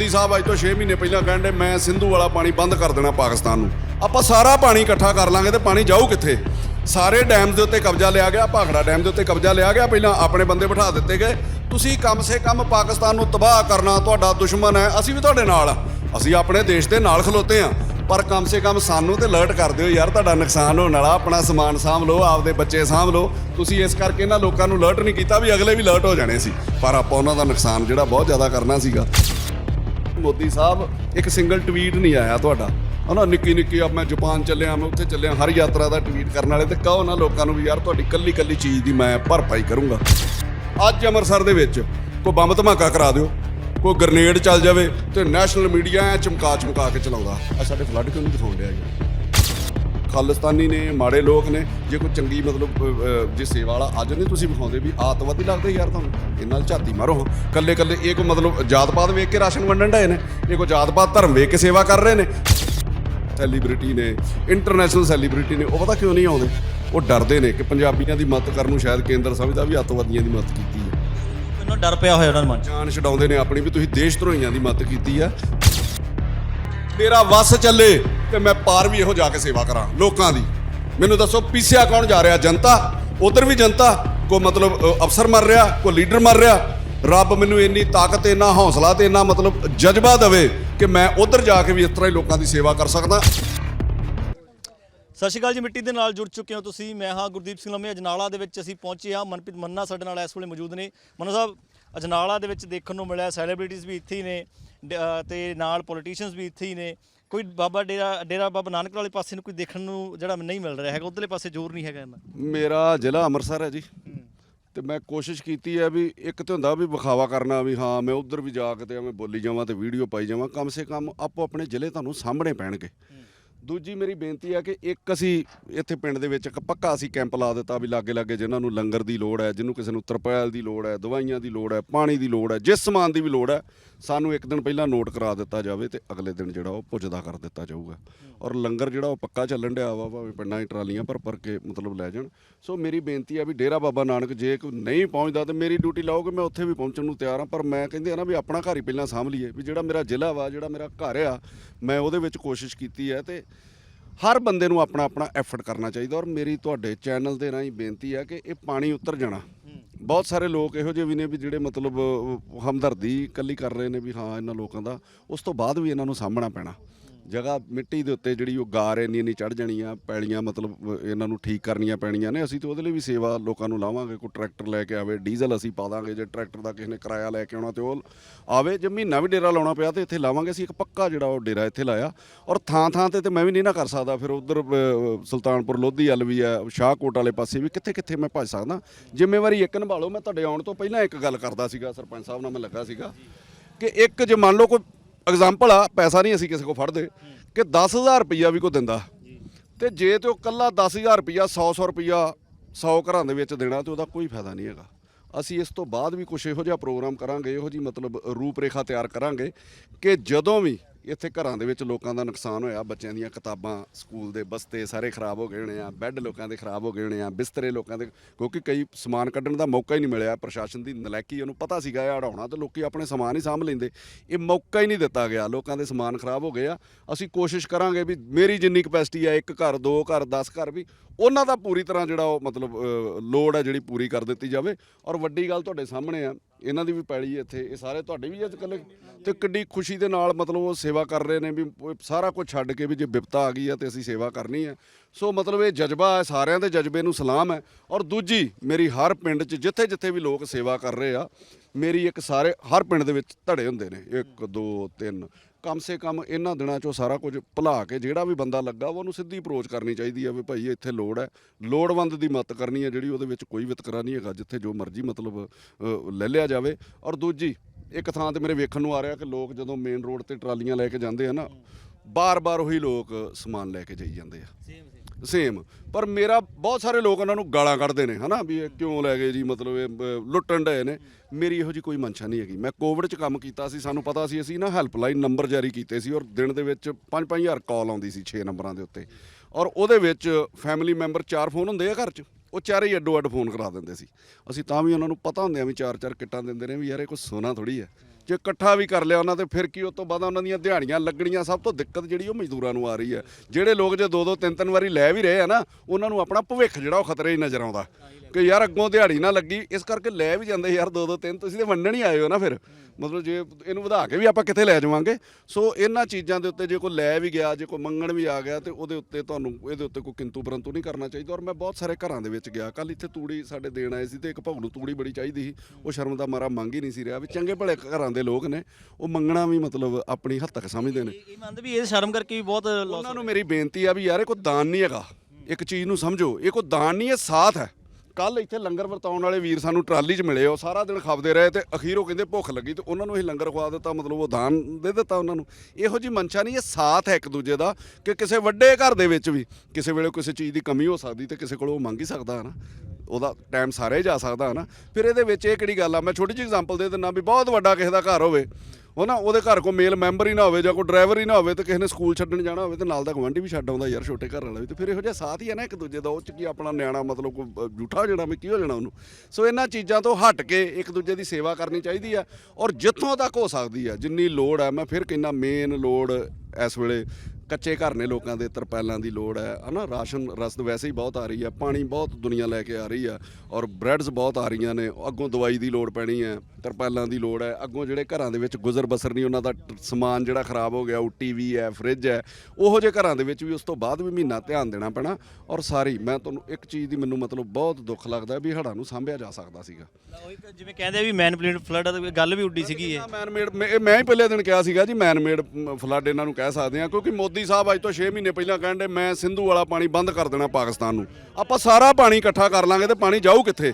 ਮੋਦੀ ਸਾਹਿਬ ਅੱਜ ਤੋਂ 6 ਮਹੀਨੇ ਪਹਿਲਾਂ ਕਹਿੰਦੇ ਮੈਂ ਸਿੰਧੂ ਵਾਲਾ ਪਾਣੀ ਬੰਦ ਕਰ ਦੇਣਾ ਪਾਕਿਸਤਾਨ ਨੂੰ। ਆਪਾਂ ਸਾਰਾ ਪਾਣੀ ਇਕੱਠਾ ਕਰ ਲਾਂਗੇ ਤੇ ਪਾਣੀ ਜਾਊ ਕਿੱਥੇ? ਸਾਰੇ ਡੈਮ ਦੇ ਉੱਤੇ ਕਬਜ਼ਾ ਲਿਆ ਗਿਆ, ਭਾਖੜਾ ਡੈਮ ਦੇ ਉੱਤੇ ਕਬਜ਼ਾ ਲਿਆ ਗਿਆ, ਪਹਿਲਾਂ ਆਪਣੇ ਬੰਦੇ ਬਿਠਾ ਦਿੱਤੇ ਗਏ। ਤੁਸੀਂ ਕਮ ਸੇ ਕਮ ਪਾਕਿਸਤਾਨ ਨੂੰ ਤਬਾਹ ਕਰਨਾ ਤੁਹਾਡਾ ਦੁਸ਼ਮਣ ਹੈ, ਅਸੀਂ ਵੀ ਤੁਹਾਡੇ ਨਾਲ ਆ। ਅਸੀਂ ਆਪਣੇ ਦੇਸ਼ ਦੇ ਨਾਲ ਖਲੋਤੇ ਆ। ਪਰ ਕਮ ਸੇ ਕਮ ਸਾਨੂੰ ਤੇ ਅਲਰਟ ਕਰ ਦਿਓ ਯਾਰ, ਤੁਹਾਡਾ ਨੁਕਸਾਨ ਹੋਣ ਵਾਲਾ, ਆਪਣਾ ਸਮਾਨ ਸਾਂਭ ਲਓ, ਆਪਦੇ ਬੱਚੇ ਸਾਂਭ ਲਓ। ਤੁਸੀਂ ਇਸ ਕਰਕੇ ਇਹਨਾਂ ਲੋਕਾਂ ਨੂੰ ਅਲਰਟ ਨਹੀਂ ਕੀਤਾ ਵੀ ਅਗਲੇ ਵੀ ਅਲਰਟ ਹੋ ਜਾਣੇ ਸੀ। ਪਰ ਆਪਾਂ ਉਹਨਾਂ ਦਾ ਨੁਕਸਾਨ ਜਿਹੜਾ ਬਹੁਤ ਜ਼ਿਆਦਾ ਕਰਨਾ ਸੀਗਾ। ਮੋਦੀ ਸਾਹਿਬ, ਇੱਕ ਸਿੰਗਲ ਟਵੀਟ ਨਹੀਂ ਆਇਆ ਤੁਹਾਡਾ। ਹਨਾ, ਨਿੱਕੀ ਨਿੱਕੀ ਆ ਮੈਂ ਜਾਪਾਨ ਚੱਲਿਆ, ਮੈਂ ਉੱਥੇ ਚੱਲਿਆ, ਹਰ ਯਾਤਰਾ ਦਾ ਟਵੀਟ ਕਰਨ ਵਾਲੇ ਤੇ ਕਹੋ ਨਾ ਲੋਕਾਂ ਨੂੰ ਵੀ ਯਾਰ ਤੁਹਾਡੀ ਕੱਲੀ ਕੱਲੀ ਚੀਜ਼ ਦੀ ਮੈਂ ਭਰਪਾਈ ਕਰੂੰਗਾ। ਅੱਜ ਅੰਮ੍ਰਿਤਸਰ ਦੇ ਵਿੱਚ ਕੋਈ ਬੰਬ ਧਮਾਕਾ ਕਰਾ ਦਿਓ, ਕੋਈ ਗ੍ਰਨੇਡ ਚੱਲ ਜਾਵੇ ਤੇ ਨੈਸ਼ਨਲ ਮੀਡੀਆ ਐ ਚਮਕਾ ਚਮਕਾ ਕੇ ਚਲਾਉਂਦਾ। ਆ ਸਾਡੇ ਫਲੱਡ ਕਿਉਂ ਨਹੀਂ ਦਿਖਾਉਣ ਡਿਆ ਜੀ? ਖਾਲਿਸਤਾਨੀ ਨੇ ਮਾੜੇ ਲੋਕ ਨੇ ਜੇ ਕੋਈ ਚੰਗੀ ਮਤਲਬ ਜੇ ਸੇਵਾ ਵਾਲਾ ਅੱਜ ਨਹੀਂ ਤੁਸੀਂ ਵਿਖਾਉਂਦੇ ਵੀ ਆਤਵਾਦੀ ਲੱਗਦੇ ਯਾਰ ਤੁਹਾਨੂੰ ਇਹ ਨਾਲ ਝਾਤੀ ਮਾਰੋ। ਕੱਲੇ ਕੱਲੇ ਇਹ ਕੋ ਮਤਲਬ ਜਾਤ ਪਾਤ ਵੇਖ ਕੇ ਰਾਸ਼ਨ ਵੰਡਣ ਡਏ ਨੇ ਇਹ ਕੋ ਜਾਤ ਪਾਤ ਧਰਮ ਵੇਖ ਕੇ ਸੇਵਾ ਕਰ ਰਹੇ ਨੇ। ਸੈਲੀਬ੍ਰਿਟੀ ਨੇ ਇੰਟਰਨੈਸ਼ਨਲ ਸੈਲੀਬ੍ਰਿਟੀ ਨੇ ਉਹ ਪਤਾ ਕਿਉਂ ਨਹੀਂ ਆਉਂਦੇ? ਉਹ ਡਰਦੇ ਨੇ ਕਿ ਪੰਜਾਬੀਆਂ ਦੀ ਮਦਦ ਕਰਨ ਨੂੰ ਸ਼ਾਇਦ ਕੇਂਦਰ ਸਮਝਦਾ ਵੀ ਅੱਤਵਾਦੀਆਂ ਦੀ ਮਦਦ ਕੀਤੀ ਹੈ। ਮੈਨੂੰ ਡਰ ਪਿਆ ਹੋਇਆ ਉਹਨਾਂ ਦੇ ਮਨ ਜਾਨ ਛਡਾਉਂਦੇ ਨੇ ਆਪਣੀ ਵੀ ਤੁਸੀਂ ਦੇਸ਼ ਧਰੋਈਆਂ ਦੀ ਮਦਦ ਕੀਤੀ ਆ ਮੇਰਾ ਵਸ ਚੱਲੇ ਤੇ ਮੈਂ ਪਾਰ ਵੀ ਇਹੋ ਜਾ ਕੇ ਸੇਵਾ ਕਰਾਂ, ਲੋਕਾਂ ਦੀ। ਮੈਨੂੰ ਦੱਸੋ, ਪੀਸਿਆ ਕੌਣ ਜਾ ਰਿਹਾ? ਜਨਤਾ? ਉਧਰ ਵੀ ਜਨਤਾ? ਕੋ ਮਤਲਬ ਅਫਸਰ ਮਰ ਰਿਹਾ? ਕੋ ਲੀਡਰ ਮਰ ਰਿਹਾ? ਰੱਬ ਮੈਨੂੰ ਇੰਨੀ ਤਾਕਤ, ਇੰਨਾ ਹੌਸਲਾ ਤੇ ਇੰਨਾ ਮਤਲਬ ਜਜ਼ਬਾ ਦੇਵੇ ਕਿ ਮੈਂ ਉਧਰ ਜਾ ਕੇ ਵੀ ਇਸ ਤਰ੍ਹਾਂ ਹੀ ਲੋਕਾਂ ਦੀ ਸੇਵਾ ਕਰ ਸਕਦਾ। ਸਤਿ ਸ਼੍ਰੀ ਅਕਾਲ ਜੀ, ਮਿੱਟੀ ਦੇ ਨਾਲ ਜੁੜ ਚੁੱਕੇ ਹੋ ਤੁਸੀਂ। ਮੈਂ ਹਾਂ ਗੁਰਦੀਪ ਸਿੰਘ ਲੰਮੇ। ਅਜਨਾਲਾ ਦੇ ਵਿੱਚ ਅਸੀਂ ਪਹੁੰਚੇ ਹਾਂ। ਮਨਪ੍ਰੀਤ ਮੰਨਾ ਸਾਡੇ ਨਾਲ ਇਸ ਵੇਲੇ ਮੌਜੂਦ ਨੇ। ਮੰਨਾ ਸਾਹਿਬ, ਅਜਨਾਲਾ ਦੇ ਵਿੱਚ ਦੇਖਣ ਨੂੰ ਮਿਲਿਆ ਸੈਲੀਬ੍ਰਿਟੀਜ਼ ਵੀ ਇੱਥੇ ਹੀ ਨੇ। ਤੇ ਨਾਲ ਪੋਲੀਟੀਸ਼ੀਅਨਸ ਵੀ ਇੱਥੇ ਹੀ ਨੇ। ਕੋਈ ਬਾਬਾ ਡੇਰਾ ਡੇਰਾ ਬਾਬਾ ਨਾਨਕ ਵਾਲੇ ਪਾਸੇ ਨੂੰ ਕੋਈ ਦੇਖਣ ਨੂੰ ਜਿਹੜਾ ਨਹੀਂ ਮਿਲ ਰਿਹਾ ਹੈਗਾ, ਉਧਰਲੇ ਪਾਸੇ ਜ਼ੋਰ ਨਹੀਂ ਹੈਗਾ ਇਹਨਾਂ ਮੇਰਾ ਜ਼ਿਲ੍ਹਾ ਅੰਮ੍ਰਿਤਸਰ ਹੈ ਜੀ। ਤੇ ਮੈਂ ਕੋਸ਼ਿਸ਼ ਕੀਤੀ ਹੈ ਵੀ ਇੱਕ ਤੇ ਹੁੰਦਾ ਵੀ ਵਿਖਾਵਾ ਕਰਨਾ ਵੀ ਹਾਂ, ਮੈਂ ਉਧਰ ਵੀ ਜਾ ਕੇ ਤੇ ਐਵੇਂ ਬੋਲੀ ਜਾਵਾਂ ਤੇ ਵੀਡੀਓ ਪਾਈ ਜਾਵਾਂ, ਕਮ ਸੇ ਕਮ ਆਪੋ ਆਪਣੇ ਜ਼ਿਲ੍ਹੇ ਤੁਹਾਨੂੰ ਸਾਹਮਣੇ ਪੈਣਗੇ। ਦੂਜੀ ਮੇਰੀ ਬੇਨਤੀ ਹੈ ਕਿ ਇੱਕ ਅਸੀਂ ਇੱਥੇ ਪਿੰਡ ਦੇ ਵਿੱਚ ਇੱਕ ਪੱਕਾ ਅਸੀਂ ਕੈਂਪ ਲਾ ਦਿੱਤਾ ਵੀ ਲਾਗੇ ਲਾਗੇ ਜਿਨ੍ਹਾਂ ਨੂੰ ਲੰਗਰ ਦੀ ਲੋੜ ਹੈ ਜਿਹਨੂੰ ਕਿਸੇ ਨੂੰ ਤਰਪਾਲ ਦੀ ਲੋੜ ਹੈ, ਦਵਾਈਆਂ ਦੀ ਲੋੜ ਹੈ, ਪਾਣੀ ਦੀ ਲੋੜ ਹੈ, ਜਿਸ ਸਮਾਨ ਦੀ ਵੀ ਲੋੜ ਹੈ ਸਾਨੂੰ ਇੱਕ ਦਿਨ ਪਹਿਲਾਂ ਨੋਟ ਕਰਾ ਦਿੱਤਾ ਜਾਵੇ ਤੇ ਅਗਲੇ ਦਿਨ ਜਿਹੜਾ ਉਹ ਪੁੱਜਦਾ ਕਰ ਦਿੱਤਾ ਜਾਊਗਾ। ਔਰ ਲੰਗਰ ਜਿਹੜਾ ਉਹ ਪੱਕਾ ਚੱਲਣ ਡਿਆ ਵਾ, ਭਾਵੇਂ ਪਿੰਡਾਂ 'ਚ ਟਰਾਲੀਆਂ ਭਰ ਭਰ ਕੇ ਮਤਲਬ ਲੈ ਜਾਣ। ਸੋ ਮੇਰੀ ਬੇਨਤੀ ਆ ਵੀ ਡੇਰਾ ਬਾਬਾ ਨਾਨਕ ਜੇ ਕੋਈ ਨਹੀਂ ਪਹੁੰਚਦਾ ਤੇ ਮੇਰੀ ਡਿਊਟੀ ਲਾਓ ਕਿ ਮੈਂ ਉੱਥੇ ਵੀ ਪਹੁੰਚਣ ਨੂੰ ਤਿਆਰ ਹਾਂ ਪਰ ਮੈਂ ਕਹਿੰਦੇ ਆ ਨਾ ਵੀ ਆਪਣਾ ਘਰ ਹੀ ਪਹਿਲਾਂ ਸਾਂਭ ਲਈਏ। ਵੀ ਜਿਹੜਾ ਮੇਰਾ ਜ਼ਿਲ੍ਹਾ ਵਾ, ਜਿਹੜਾ ਮੇਰਾ ਘਰ ਆ, ਮੈਂ ਉਹਦੇ ਵਿੱਚ ਕੋਸ਼ਿਸ਼ ਕੀਤੀ ਹੈ ਤੇ ਹਰ ਬੰਦੇ ਨੂੰ ਆਪਣਾ ਆਪਣਾ ਐਫਰਟ ਕਰਨਾ ਚਾਹੀਦਾ ਔਰ ਮੇਰੀ ਤੁਹਾਡੇ ਚੈਨਲ ਦੇ ਰਾਹੀਂ ਬੇਨਤੀ ਹੈ ਕਿ ਇਹ ਪਾਣੀ ਉਤਰ ਜਾਣਾ। ਬਹੁਤ ਸਾਰੇ ਲੋਕ ਇਹੋ ਜਿਹੇ ਵੀ ਨੇ ਵੀ ਜਿਹੜੇ ਮਤਲਬ ਹਮਦਰਦੀ ਇਕੱਲੀ ਕਰ ਰਹੇ ਨੇ ਵੀ ਹਾਂ ਇਹਨਾਂ ਲੋਕਾਂ ਦਾ, ਉਸ ਤੋਂ ਬਾਅਦ ਵੀ ਇਹਨਾਂ ਨੂੰ ਸਾਹਮਣਾ ਪੈਣਾ। ਜਗ੍ਹਾ ਮਿੱਟੀ ਦੇ ਉੱਤੇ ਜਿਹੜੀ ਉਹ ਗਾਰ ਇੰਨੀ ਇੰਨੀ ਚੜ ਜਾਣੀ ਆ, ਪੈਲੀਆਂ ਮਤਲਬ ਇਹਨਾਂ ਨੂੰ ਠੀਕ ਕਰਨੀਆਂ ਪੈਣੀਆਂ ਨੇ, ਅਸੀਂ ਤਾਂ ਉਹਦੇ ਲਈ ਵੀ ਸੇਵਾ ਲੋਕਾਂ ਨੂੰ ਲਾਵਾਂਗੇ, ਕੋਈ ਟਰੈਕਟਰ ਲੈ ਕੇ ਆਵੇ, ਡੀਜ਼ਲ ਅਸੀਂ ਪਾ ਦਾਂਗੇ, ਜੇ ਟਰੈਕਟਰ ਦਾ ਕਿਸੇ ਨੇ ਕਿਰਾਇਆ ਲੈ ਕੇ ਆਉਣਾ ਤੇ ਉਹ ਆਵੇ, ਜੇ ਮਹੀਨਾ ਵੀ ਡੇਰਾ ਲਾਉਣਾ ਪਿਆ ਤੇ ਇੱਥੇ ਲਾਵਾਂਗੇ, ਅਸੀਂ ਇੱਕ ਪੱਕਾ ਜਿਹੜਾ ਉਹ ਡੇਰਾ ਇੱਥੇ ਲਾਇਆ ਔਰ ਥਾਂ ਥਾਂ ਤੇ ਤੇ ਮੈਂ ਵੀ ਨਹੀਂ ਨਾ ਕਰ ਸਕਦਾ, ਫਿਰ ਉਧਰ ਸੁਲਤਾਨਪੁਰ ਲੋਧੀ ਵੱਲ ਵੀ ਆ, ਸ਼ਾਹਕੋਟ ਵਾਲੇ ਪਾਸੇ ਵੀ ਕਿੱਥੇ ਕਿੱਥੇ ਮੈਂ ਭੱਜ ਸਕਦਾ। ਜ਼ਿੰਮੇਵਾਰੀ ਇੱਕ ਨਿਭਾ ਲਓ, ਮੈਂ ਤੁਹਾਡੇ ਆਉਣ ਤੋਂ ਪਹਿਲਾਂ ਇੱਕ ਗੱਲ ਕਰਦਾ ਸੀਗਾ, ਸਰਪੰਚ ਸਾਹਿਬ ਨਾਲ ਮੈਂ ਲੱਗਾ ਸੀਗਾ ਕਿ ਇੱਕ ਜੇ ਮੰਨ ਲਓ ਕੋਈ ਐਗਜ਼ਾਮਪਲ ਆ ਪੈਸਾ ਨਹੀਂ ਅਸੀਂ ਕਿਸੇ ਕੋ ਫੜਦੇ। ਕਿ 10000 ਰੁਪਈਆ ਵੀ ਕੋ ਦਿੰਦਾ। ਤੇ ਜੇ ਤੇ ਉਹ ਕੱਲਾ 10000 ਰੁਪਈਆ 100 100 ਰੁਪਈਆ 100 ਘਰਾਂ ਦੇ ਵਿੱਚ ਦੇਣਾ ਤੇ ਉਹਦਾ ਕੋਈ ਫਾਇਦਾ ਨਹੀਂ ਹੈਗਾ। ਅਸੀਂ ਇਸ ਤੋਂ ਬਾਅਦ ਵੀ ਕੁਝ ਇਹੋ ਜਿਹਾ ਪ੍ਰੋਗਰਾਮ ਕਰਾਂਗੇ ਇਹੋ ਜੀ ਮਤਲਬ ਰੂਪਰੇਖਾ ਤਿਆਰ ਕਰਾਂਗੇ ਕਿ ਜਦੋਂ ਵੀ ਇੱਥੇ ਘਰਾਂ ਦੇ ਵਿੱਚ ਲੋਕਾਂ ਦਾ ਨੁਕਸਾਨ ਹੋਇਆ। ਬੱਚਿਆਂ ਦੀਆਂ ਕਿਤਾਬਾਂ ਸਕੂਲ ਦੇ ਬਸਤੇ ਸਾਰੇ ਖਰਾਬ ਹੋ ਗਏ ਹੋਣੇ ਆ ਬੈੱਡ ਲੋਕਾਂ ਦੇ ਖਰਾਬ ਹੋ ਗਏ ਹੋਣੇ ਆ ਬਿਸਤਰੇ ਲੋਕਾਂ ਦੇ ਕਿਉਂਕਿ ਕਈ ਸਮਾਨ ਕੱਢਣ ਦਾ ਮੌਕਾ ਹੀ ਨਹੀਂ ਮਿਲਿਆ। ਪ੍ਰਸ਼ਾਸਨ ਦੀ ਨਲਾਇਕੀ ਉਹਨੂੰ ਪਤਾ ਸੀਗਾ ਇਹ ਹੜਾਉਣਾ ਤੇ ਲੋਕੀ ਆਪਣੇ ਸਮਾਨ ਹੀ ਸਾਂਭ ਲੈਂਦੇ। ਇਹ ਮੌਕਾ ਹੀ ਨਹੀਂ ਦਿੱਤਾ ਗਿਆ। ਲੋਕਾਂ ਦੇ ਸਮਾਨ ਖਰਾਬ ਹੋ ਗਏ ਆ। ਅਸੀਂ ਕੋਸ਼ਿਸ਼ ਕਰਾਂਗੇ ਵੀ ਮੇਰੀ ਜਿੰਨੀ ਕਪੈਸਿਟੀ ਆ ਇੱਕ ਘਰ ਦੋ ਘਰ 10 ਘਰ ਵੀ ਉਹਨਾਂ ਦਾ ਪੂਰੀ ਤਰ੍ਹਾਂ ਜਿਹੜਾ ਉਹ ਮਤਲਬ ਅ, ਲੋੜ ਹੈ ਜਿਹੜੀ ਪੂਰੀ ਕਰ ਦਿੱਤੀ ਜਾਵੇ। ਔਰ ਵੱਡੀ ਗੱਲ ਤੁਹਾਡੇ ਸਾਹਮਣੇ ਆ ਇਹਨਾਂ ਦੀ ਵੀ ਪੈਲੀ ਇੱਥੇ, ਇਹ ਸਾਰੇ ਤੁਹਾਡੇ ਵੀ ਅੱਜ ਕੱਲ੍ਹ ਤੇ ਕਿੱਡੀ ਖੁਸ਼ੀ ਦੇ ਨਾਲ ਮਤਲਬ ਉਹ ਸੇਵਾ ਕਰ ਰਹੇ ਨੇ ਵੀ ਸਾਰਾ ਕੁਝ ਛੱਡ ਕੇ ਵੀ ਜੇ ਵਿਪਤਾ ਆ ਗਈ ਆ ਤੇ ਅਸੀਂ ਸੇਵਾ ਕਰਨੀ ਹੈ। ਸੋ ਮਤਲਬ ਇਹ ਜਜ਼ਬਾ ਹੈ, ਸਾਰਿਆਂ ਦੇ ਜਜ਼ਬੇ ਨੂੰ ਸਲਾਮ ਹੈ। ਔਰ ਦੂਜੀ, ਮੇਰੀ ਹਰ ਪਿੰਡ 'ਚ ਜਿੱਥੇ ਜਿੱਥੇ ਵੀ ਲੋਕ ਸੇਵਾ ਕਰ ਰਹੇ ਆ, ਮੇਰੀ ਇੱਕ ਸਾਰੇ ਹਰ ਪਿੰਡ ਦੇ ਵਿੱਚ ਧੜੇ ਹੁੰਦੇ ਨੇ 1 2 3 ਕਮ ਸੇ ਕਮ ਇਹਨਾਂ ਦਿਨਾਂ 'ਚੋਂ ਸਾਰਾ ਕੁਝ ਭੁਲਾ ਕੇ ਜਿਹੜਾ ਵੀ ਬੰਦਾ ਲੱਗਾ ਉਹਨੂੰ ਸਿੱਧੀ ਅਪਰੋਚ ਕਰਨੀ ਚਾਹੀਦੀ ਹੈ ਵੀ ਭਾਈ ਇੱਥੇ ਲੋੜ ਹੈ। ਲੋੜਵੰਦ ਦੀ ਮਦਦ ਕਰਨੀ ਹੈ ਜਿਹੜੀ ਉਹਦੇ ਵਿੱਚ ਕੋਈ ਵਿਤਕਰਾ ਨਹੀਂ ਹੈਗਾ ਜਿੱਥੇ ਜੋ ਮਰਜ਼ੀ ਮਤਲਬ ਅ, ਲੈ ਲਿਆ ਜਾਵੇ। ਔਰ ਦੂਜੀ ਇੱਕ ਥਾਂ ਤੇ ਮੇਰੇ ਵੇਖਣ ਨੂੰ ਆ ਰਿਹਾ ਕਿ ਲੋਕ ਜਦੋਂ ਮੇਨ ਰੋਡ ਤੇ ਟਰਾਲੀਆਂ ਲੈ ਕੇ ਜਾਂਦੇ ਆ ਨਾ ਬਾਰ-ਬਾਰ ਉਹੀ ਲੋਕ ਸਮਾਨ ਲੈ ਕੇ ਜਾਈ ਜਾਂਦੇ ਆ। ਸੇਮ ਸੇਮ ਸੇਮ ਪਰ ਮੇਰਾ ਬਹੁਤ ਸਾਰੇ ਲੋਕ ਉਹਨਾਂ ਨੂੰ ਗਾਲਾਂ ਕੱਢਦੇ ਨੇ, ਹਨਾ, ਵੀ ਇਹ ਕਿਉਂ ਲੈ ਗਏ ਜੀ, ਮਤਲਬ ਇਹ ਬ- ਲੁੱਟਣ ਡਏ ਨੇ। ਮੇਰੀ ਇਹੋ ਜੀ ਕੋਈ ਮਨਸ਼ਾ ਨਹੀਂ ਹੈਗੀ। ਮੈਂ ਕੋਵਿਡ 'ਚ ਕੰਮ ਕੀਤਾ ਸੀ, ਸਾਨੂੰ ਪਤਾ ਸੀ, ਅਸੀਂ ਨਾ ਹੈਲਪਲਾਈਨ ਨੰਬਰ ਜਾਰੀ ਕੀਤੇ ਸੀ ਔਰ ਦਿਨ ਦੇ ਵਿੱਚ 5-5000 ਕਾਲ ਆਉਂਦੀ ਸੀ 6 ਨੰਬਰਾਂ ਦੇ ਉੱਤੇ। ਔਰ ਉਹਦੇ ਵਿੱਚ ਫੈਮਿਲੀ ਮੈਂਬਰ ਚਾਰ ਫੋਨ ਹੁੰਦੇ ਆ ਘਰ 'ਚ, ਉਹ ਚਾਰੇ ਹੀ ਅੱਡੋ ਅੱਡ ਫੋਨ ਕਰਾ ਦਿੰਦੇ ਸੀ। ਅਸੀਂ ਤਾਂ ਵੀ ਉਹਨਾਂ ਨੂੰ ਪਤਾ ਹੁੰਦਿਆਂ ਵੀ ਚਾਰ ਚਾਰ ਕਿੱਟਾਂ ਦਿੰਦੇ ਨੇ ਵੀ ਯਾਰ ਇਹ ਕੋਈ ਸੋਨਾ ਥੋੜੀ ਹੈ। ਜੇ ਇਕੱਠਾ ਵੀ ਕਰ ਲਿਆ ਉਹਨਾਂ ਤੇ, ਫਿਰ ਕੀ ਉਸ ਤੋਂ ਬਾਅਦ ਉਹਨਾਂ ਦੀਆਂ ਦਿਹਾੜੀਆਂ ਲੱਗਣੀਆਂ, ਸਭ ਤੋਂ ਦਿੱਕਤ ਜਿਹੜੀ ਉਹ ਮਜ਼ਦੂਰਾਂ ਨੂੰ ਆ ਰਹੀ ਹੈ। ਜਿਹੜੇ ਲੋਕ ਜੇ ਦੋ ਦੋ ਤਿੰਨ ਤਿੰਨ ਵਾਰੀ ਲੈ ਵੀ ਰਹੇ ਆ ਨਾ, ਉਹਨਾਂ ਨੂੰ ਆਪਣਾ ਭਵਿੱਖ ਜਿਹੜਾ ਉਹ ਖਤਰੇ ਹੀ ਨਜ਼ਰ ਆਉਂਦਾ। ਕਿ ਯਾਰ ਅੱਗੋਂ ਦਿਹਾੜੀ ਨਾ ਲੱਗੀ ਇਸ ਕਰਕੇ ਲੈ ਵੀ ਜਾਂਦੇ ਯਾਰ ਦੋ ਦੋ ਤਿੰਨ ਤੁਸੀਂ ਤੇ ਵੰਡਣ ਹੀ ਆਏ ਹੋ ਨਾ ਫਿਰ। ਮਤਲਬ ਜੇ ਇਹਨੂੰ ਵਧਾ ਕੇ ਵੀ ਆਪਾਂ ਕਿੱਥੇ ਲੈ ਜਾਵਾਂਗੇ? ਸੋ ਇਹਨਾਂ ਚੀਜ਼ਾਂ ਦੇ ਉੱਤੇ ਜੇ ਕੋਈ ਲੈ ਵੀ ਗਿਆ ਜੇ ਕੋਈ ਮੰਗਣ ਵੀ ਆ ਗਿਆ ਤੇ ਉਹਦੇ ਉੱਤੇ ਤੁਹਾਨੂੰ ਇਹਦੇ ਉੱਤੇ ਕੋਈ ਕਿੰਤੂ ਪਰੰਤੂ ਨਹੀਂ ਕਰਨਾ ਚਾਹੀਦਾ। ਔਰ ਮੈਂ ਬਹੁਤ ਸਾਰੇ ਘਰਾਂ ਦੇ ਵਿੱਚ ਗਿਆ। ਕੱਲ ਇੱਥੇ ਤੂੜੀ ਸਾਡੇ ਦੇਣ ਆਏ ਸੀ ਤੇ ਇੱਕ ਭੌਗ ਨੂੰ ਤੂੜੀ ਬੜੀ ਚਾਹੀਦੀ ਸੀ। ਉਹ ਸ਼ਰਮ ਦਾ ਮਾਰਾ ਮੰਗ ਹੀ ਨਹੀਂ ਸੀ ਰਿਹਾ ਵੀ ਚੰਗੇ ਭਲੇ ਘਰਾਂ ਦੇ ਲੋਕ ਨੇ। ਉਹ ਮੰਗਣਾ ਵੀ ਮਤਲਬ ਆਪਣੀ ਹੱਦ ਤੱਕ ਸਮਝਦੇ ਨੇ। ਇਹ ਮੰਨਦੇ ਵੀ ਇਹ ਸ਼ਰਮ ਕਰਕੇ ਵੀ ਬਹੁਤ ਉਹਨਾਂ ਨੂੰ ਮੇਰੀ ਬੇਨਤੀ ਆ ਵੀ ਯਾਰ ਇਹ ਕੋਈ ਦਾਨ ਨਹੀਂ ਹੈਗਾ। ਇੱਕ ਚੀਜ਼ ਨੂੰ ਸਮਝੋ ਇਹ ਕੋਈ ਦਾਨ ਨਹੀਂ ਇਹ ਸਾਥ ਹੈ। ਕੱਲ ਇੱਥੇ ਲੰਗਰ ਵਰਤਾਉਣ ਵਾਲੇ ਵੀਰ ਸਾਨੂੰ ਟਰਾਲੀ 'ਚ ਮਿਲੇ ਉਹ ਸਾਰਾ ਦਿਨ ਖਾਵਦੇ ਰਹੇ ਤੇ ਅਖੀਰੋਂ ਕਹਿੰਦੇ ਭੁੱਖ ਲੱਗੀ ਤੇ ਉਹਨਾਂ ਨੂੰ ਇਹ ਲੰਗਰ ਖਵਾ ਦਿੱਤਾ, ਮਤਲਬ ਉਹ ਦਾਨ ਦੇ ਦਿੱਤਾ ਉਹਨਾਂ ਨੂੰ। ਇਹੋ ਜੀ ਮਨਸ਼ਾ ਨਹੀਂ, ਇਹ ਸਾਥ ਹੈ ਇੱਕ ਦੂਜੇ ਦਾ ਕਿ ਕਿਸੇ ਵੱਡੇ ਘਰ ਦੇ ਵਿੱਚ ਵੀ ਕਿਸੇ ਵੇਲੇ ਕਿਸੇ ਚੀਜ਼ ਦੀ ਕਮੀ ਹੋ ਸਕਦੀ ਤੇ ਕਿਸੇ ਕੋਲੋਂ ਉਹ ਮੰਗ ਹੀ ਸਕਦਾ ਹੈ ਨਾ ਉਹਦਾ ਟਾਈਮ ਸਾਰੇ ਜਾ ਸਕਦਾ ਹੈ ਨਾ ਫਿਰ ਇਹਦੇ ਵਿੱਚ ਇਹ ਕਿਹੜੀ ਗੱਲ ਆ? ਮੈਂ ਛੋਟੀ ਜਿਹੀ ਐਗਜ਼ਾਮਪਲ ਦੇ ਦਿੰਦਾ ਵੀ ਬਹੁਤ ਵੱਡਾ ਕਿਸੇ ਦਾ ਘਰ ਹੋਵੇ ਉਹ ਨਾ ਉਹਦੇ ਘਰ ਕੋ ਮੇਲ ਮੈਂਬਰ ਹੀ ਨਾ ਹੋਵੇ ਜਾਂ ਕੋਈ ਡਰਾਈਵਰ ਹੀ ਨਾ ਹੋਵੇ ਤੇ ਕਿਸੇ ਨੇ ਸਕੂਲ ਛੱਡਣ ਜਾਣਾ ਹੋਵੇ ਤੇ ਨਾਲ ਦਾ ਗਵਾਂਢੀ ਵੀ ਛੱਡ ਆਉਂਦਾ ਯਾਰ ਛੋਟੇ ਘਰ ਵਾਲਾ ਵੀ। ਤੇ ਫਿਰ ਇਹੋ ਜਿਹਾ ਸਾਥ ਹੀ ਹੈ ਨਾ ਇੱਕ ਦੂਜੇ ਦਾ ਉਹ ਚ ਕੀ ਆਪਣਾ ਨਿਆਣਾ ਮਤਲਬ ਕੋਈ ਅ, ਜੂਠਾ ਹੋ ਜਾਣਾ ਵੀ ਕੀ ਹੋ ਜਾਣਾ ਉਹਨੂੰ। ਸੋ ਇਹਨਾਂ ਚੀਜ਼ਾਂ ਤੋਂ ਹਟ ਕੇ ਇੱਕ ਦੂਜੇ ਦੀ ਸੇਵਾ ਕਰਨੀ ਚਾਹੀਦੀ ਆ ਔਰ ਜਿੱਥੋਂ ਤੱਕ ਹੋ ਸਕਦੀ ਆ ਜਿੰਨੀ ਲੋੜ ਹੈ ਮੈਂ ਫਿਰ ਕਹਿੰਦਾ ਮੇਨ ਲੋੜ ਇਸ ਵੇਲੇ ਕੱਚੇ ਘਰ ਨੇ ਲੋਕਾਂ ਦੇ ਤਰਪਾਲਾਂ ਦੀ ਲੋੜ ਹੈ। ਹਨਾ ਰਾਸ਼ਨ ਰਸਦ ਵੈਸੇ ਹੀ ਬਹੁਤ ਆ ਰਹੀ ਹੈ ਪਾਣੀ ਬਹੁਤ ਦੁਨੀਆ ਲੈ ਕੇ ਆ ਰਹੀ ਆ ਔਰ ਬ੍ਰੈਡਸ ਬਹੁਤ ਆ ਰਹੀਆਂ ਨੇ ਅੱਗੋਂ ਦਵਾਈ ਦੀ ਲੋੜ ਪੈਣੀ ਹੈ ਤਰਪਾਲਾਂ ਦੀ ਲੋੜ ਹੈ ਅੱਗੋਂ ਜਿਹੜੇ ਘਰਾਂ ਦੇ ਵਿੱਚ ਗੁਜ਼ਰ ਬਸਰ ਨਹੀਂ ਉਹਨਾਂ ਦਾ ਸਮਾਨ ਜਿਹੜਾ ਖਰਾਬ ਹੋ ਗਿਆ ਉਹ ਟੀਵੀ ਹੈ ਫ੍ਰਿਜ ਹੈ ਉਹੋ ਜਿਹੇ ਘਰਾਂ ਦੇ ਵਿੱਚ ਵੀ ਉਸ ਤੋਂ ਬਾਅਦ ਵੀ ਮਹੀਨਾ ਧਿਆਨ ਦੇਣਾ ਪੈਣਾ ਔਰ ਸਾਰੀ ਮੈਂ ਤੁਹਾਨੂੰ ਇੱਕ ਚੀਜ਼ ਦੀ ਮੈਨੂੰ ਮਤਲਬ ਬਹੁਤ ਦੁੱਖ ਲੱਗਦਾ ਵੀ ਹੜ੍ਹਾਂ ਨੂੰ ਸਾਂਭਿਆ ਜਾ ਸਕਦਾ ਸੀਗਾ। ਉਹੀ ਤਾਂ ਜਿਵੇਂ ਕਹਿੰਦੇ ਵੀ ਮੈਨਪੂਲੇਟ ਫਲੱਡ ਗੱਲ ਵੀ ਉੱਡੀ ਸੀਗੀ ਇਹ। ਮੈਨ ਮੇਡ ਮੈਂ ਹੀ ਪਹਿਲੇ ਦਿਨ ਕਿਹਾ ਸੀਗਾ ਜੀ ਮੈਨ ਮੇਡ ਫਲੱਡ ਇਹਨਾਂ ਨੂੰ ਕਹਿ ਸਕਦੇ ਆ ਕਿਉਂਕਿ ਮੋਦੀ ਸਾਹਿਬ ਅੱਜ ਤੋਂ 6 ਮਹੀਨੇ ਪਹਿਲਾਂ ਕਹਿੰਦੇ ਮੈਂ ਸਿੰਧੂ ਵਾਲਾ ਪਾਣੀ ਬੰਦ ਕਰ ਦੇਣਾ ਪਾਕਿਸਤਾਨ ਨੂੰ। ਆਪਾਂ ਸਾਰਾ ਪਾਣੀ ਇਕੱਠਾ ਕਰ ਲਾਂਗੇ ਤੇ ਪਾਣੀ ਜਾਊ ਕਿੱਥੇ?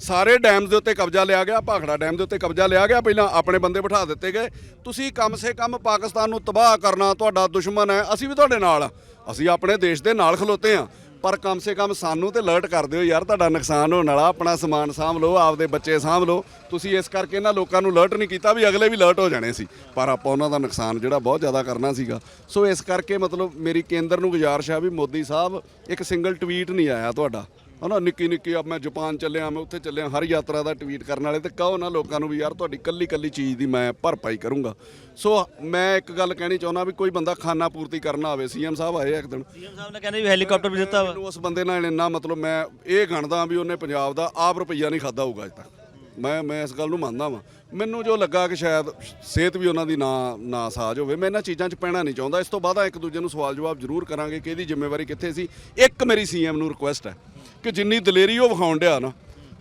ਸਾਰੇ ਡੈਮਸ ਦੇ ਉੱਤੇ ਕਬਜ਼ਾ ਲਿਆ ਗਿਆ, ਭਾਖੜਾ ਡੈਮ ਦੇ ਉੱਤੇ ਕਬਜ਼ਾ ਲਿਆ ਗਿਆ, ਪਹਿਲਾਂ ਆਪਣੇ ਬੰਦੇ ਬਿਠਾ ਦਿੱਤੇ ਗਏ। ਤੁਸੀਂ ਕਮ ਸੇ ਕਮ ਪਾਕਿਸਤਾਨ ਨੂੰ ਤਬਾਹ ਕਰਨਾ ਤੁਹਾਡਾ ਦੁਸ਼ਮਣ ਹੈ, ਅਸੀਂ ਵੀ ਤੁਹਾਡੇ ਨਾਲ ਆ। ਅਸੀਂ ਆਪਣੇ ਦੇਸ਼ ਦੇ ਨਾਲ ਖਲੋਤੇ ਆ। ਪਰ ਕਮ ਸੇ ਕਮ ਸਾਨੂੰ ਤੇ ਅਲਰਟ ਕਰ ਦਿਓ ਯਾਰ, ਤੁਹਾਡਾ ਨੁਕਸਾਨ ਹੋਣ ਵਾਲਾ, ਆਪਣਾ ਸਮਾਨ ਸਾਂਭ ਲਓ, ਆਪਦੇ ਬੱਚੇ ਸਾਂਭ ਲਓ। ਤੁਸੀਂ ਇਸ ਕਰਕੇ ਇਹਨਾਂ ਲੋਕਾਂ ਨੂੰ ਅਲਰਟ ਨਹੀਂ ਕੀਤਾ ਵੀ ਅਗਲੇ ਵੀ ਅਲਰਟ ਹੋ ਜਾਣੇ ਸੀ। ਪਰ ਆਪਾਂ ਉਹਨਾਂ ਦਾ ਨੁਕਸਾਨ ਜਿਹੜਾ ਬਹੁਤ ਜ਼ਿਆਦਾ ਕਰਨਾ ਸੀਗਾ। ਸੋ ਇਸ ਕਰਕੇ ਮਤਲਬ ਮੇਰੀ ਕੇਂਦਰ ਨੂੰ ਗੁਜ਼ਾਰਿਸ਼ ਆ ਵੀ ਮੋਦੀ ਸਾਹਿਬ, ਇੱਕ ਸਿੰਗਲ ਟਵੀਟ ਨਹੀਂ ਆਇਆ ਤੁਹਾਡਾ। ਹਨਾ ਨਿੱਕੀ ਨਿੱਕੀ ਆ ਮੈਂ ਜਾਪਾਨ ਚੱਲਿਆ ਮੈਂ ਉੱਥੇ ਚੱਲਿਆ ਹਰ ਯਾਤਰਾ ਦਾ ਟਵੀਟ ਕਰਨ ਵਾਲੇ ਤੇ ਕਹੋ ਨਾ ਲੋਕਾਂ ਨੂੰ ਵੀ ਯਾਰ ਤੁਹਾਡੀ ਕੱਲੀ ਕੱਲੀ ਚੀਜ਼ ਦੀ ਮੈਂ ਭਰਪਾਈ ਕਰੂੰਗਾ। ਸੋ ਮੈਂ ਇੱਕ ਗੱਲ ਕਹਿਣੀ ਚਾਹੁੰਦਾ ਵੀ ਕੋਈ ਬੰਦਾ ਖਾਨਾ ਪੂਰਤੀ ਕਰਨ ਆਵੇ ਸੀਐਮ ਸਾਹਿਬ ਆਏ ਇੱਕ ਦਿਨ। ਸੀਐਮ ਸਾਹਿਬ ਨੇ ਕਹਿੰਦੇ ਵੀ ਹੈਲੀਕਾਪਟਰ ਵੀ ਦਿੱਤਾ ਵਾ। ਮੈਨੂੰ ਉਸ ਬੰਦੇ ਨਾਲ ਇੰਨਾ ਮਤਲਬ ਮੈਂ ਇਹ ਗਣਦਾ ਵੀ ਉਹਨੇ ਪੰਜਾਬ ਦਾ ਆਪ ਰੁਪਈਆ ਨਹੀਂ ਖਾਦਾ ਹੋਊਗਾ ਅਜੇ ਤੱਕ। ਮੈਂ ਮੈਂ ਇਸ ਗੱਲ ਨੂੰ ਮੰਨਦਾ ਵਾਂ। ਮੈਨੂੰ ਜੋ ਲੱਗਾ ਕਿ ਸ਼ਾਇਦ ਸਿਹਤ ਵੀ ਉਹਨਾਂ ਦੀ ਨਾ ਨਾ ਸਾਜ ਹੋਵੇ ਮੈਂ ਇਹਨਾਂ ਚੀਜ਼ਾਂ 'ਚ ਪੈਣਾ ਨਹੀਂ ਚਾਹੁੰਦਾ। ਇਸ ਤੋਂ ਬਾਅਦ ਇੱਕ ਦੂਜੇ ਨੂੰ ਸਵਾਲ ਜਵਾਬ ਜ਼ਰੂਰ ਕਰਾਂਗੇ ਕਿ ਇਹਦੀ ਜ਼ਿੰਮੇਵਾਰੀ ਕਿੱਥੇ ਸੀ। ਇੱਕ ਮੇਰੀ ਸੀਐਮ ਨੂੰ ਰਿਕੁਐਸਟ ਹੈ। ਕਿ ਜਿੰਨੀ ਦਲੇਰੀ ਉਹ ਵਿਖਾਉਣ ਡਿਆ ਨਾ,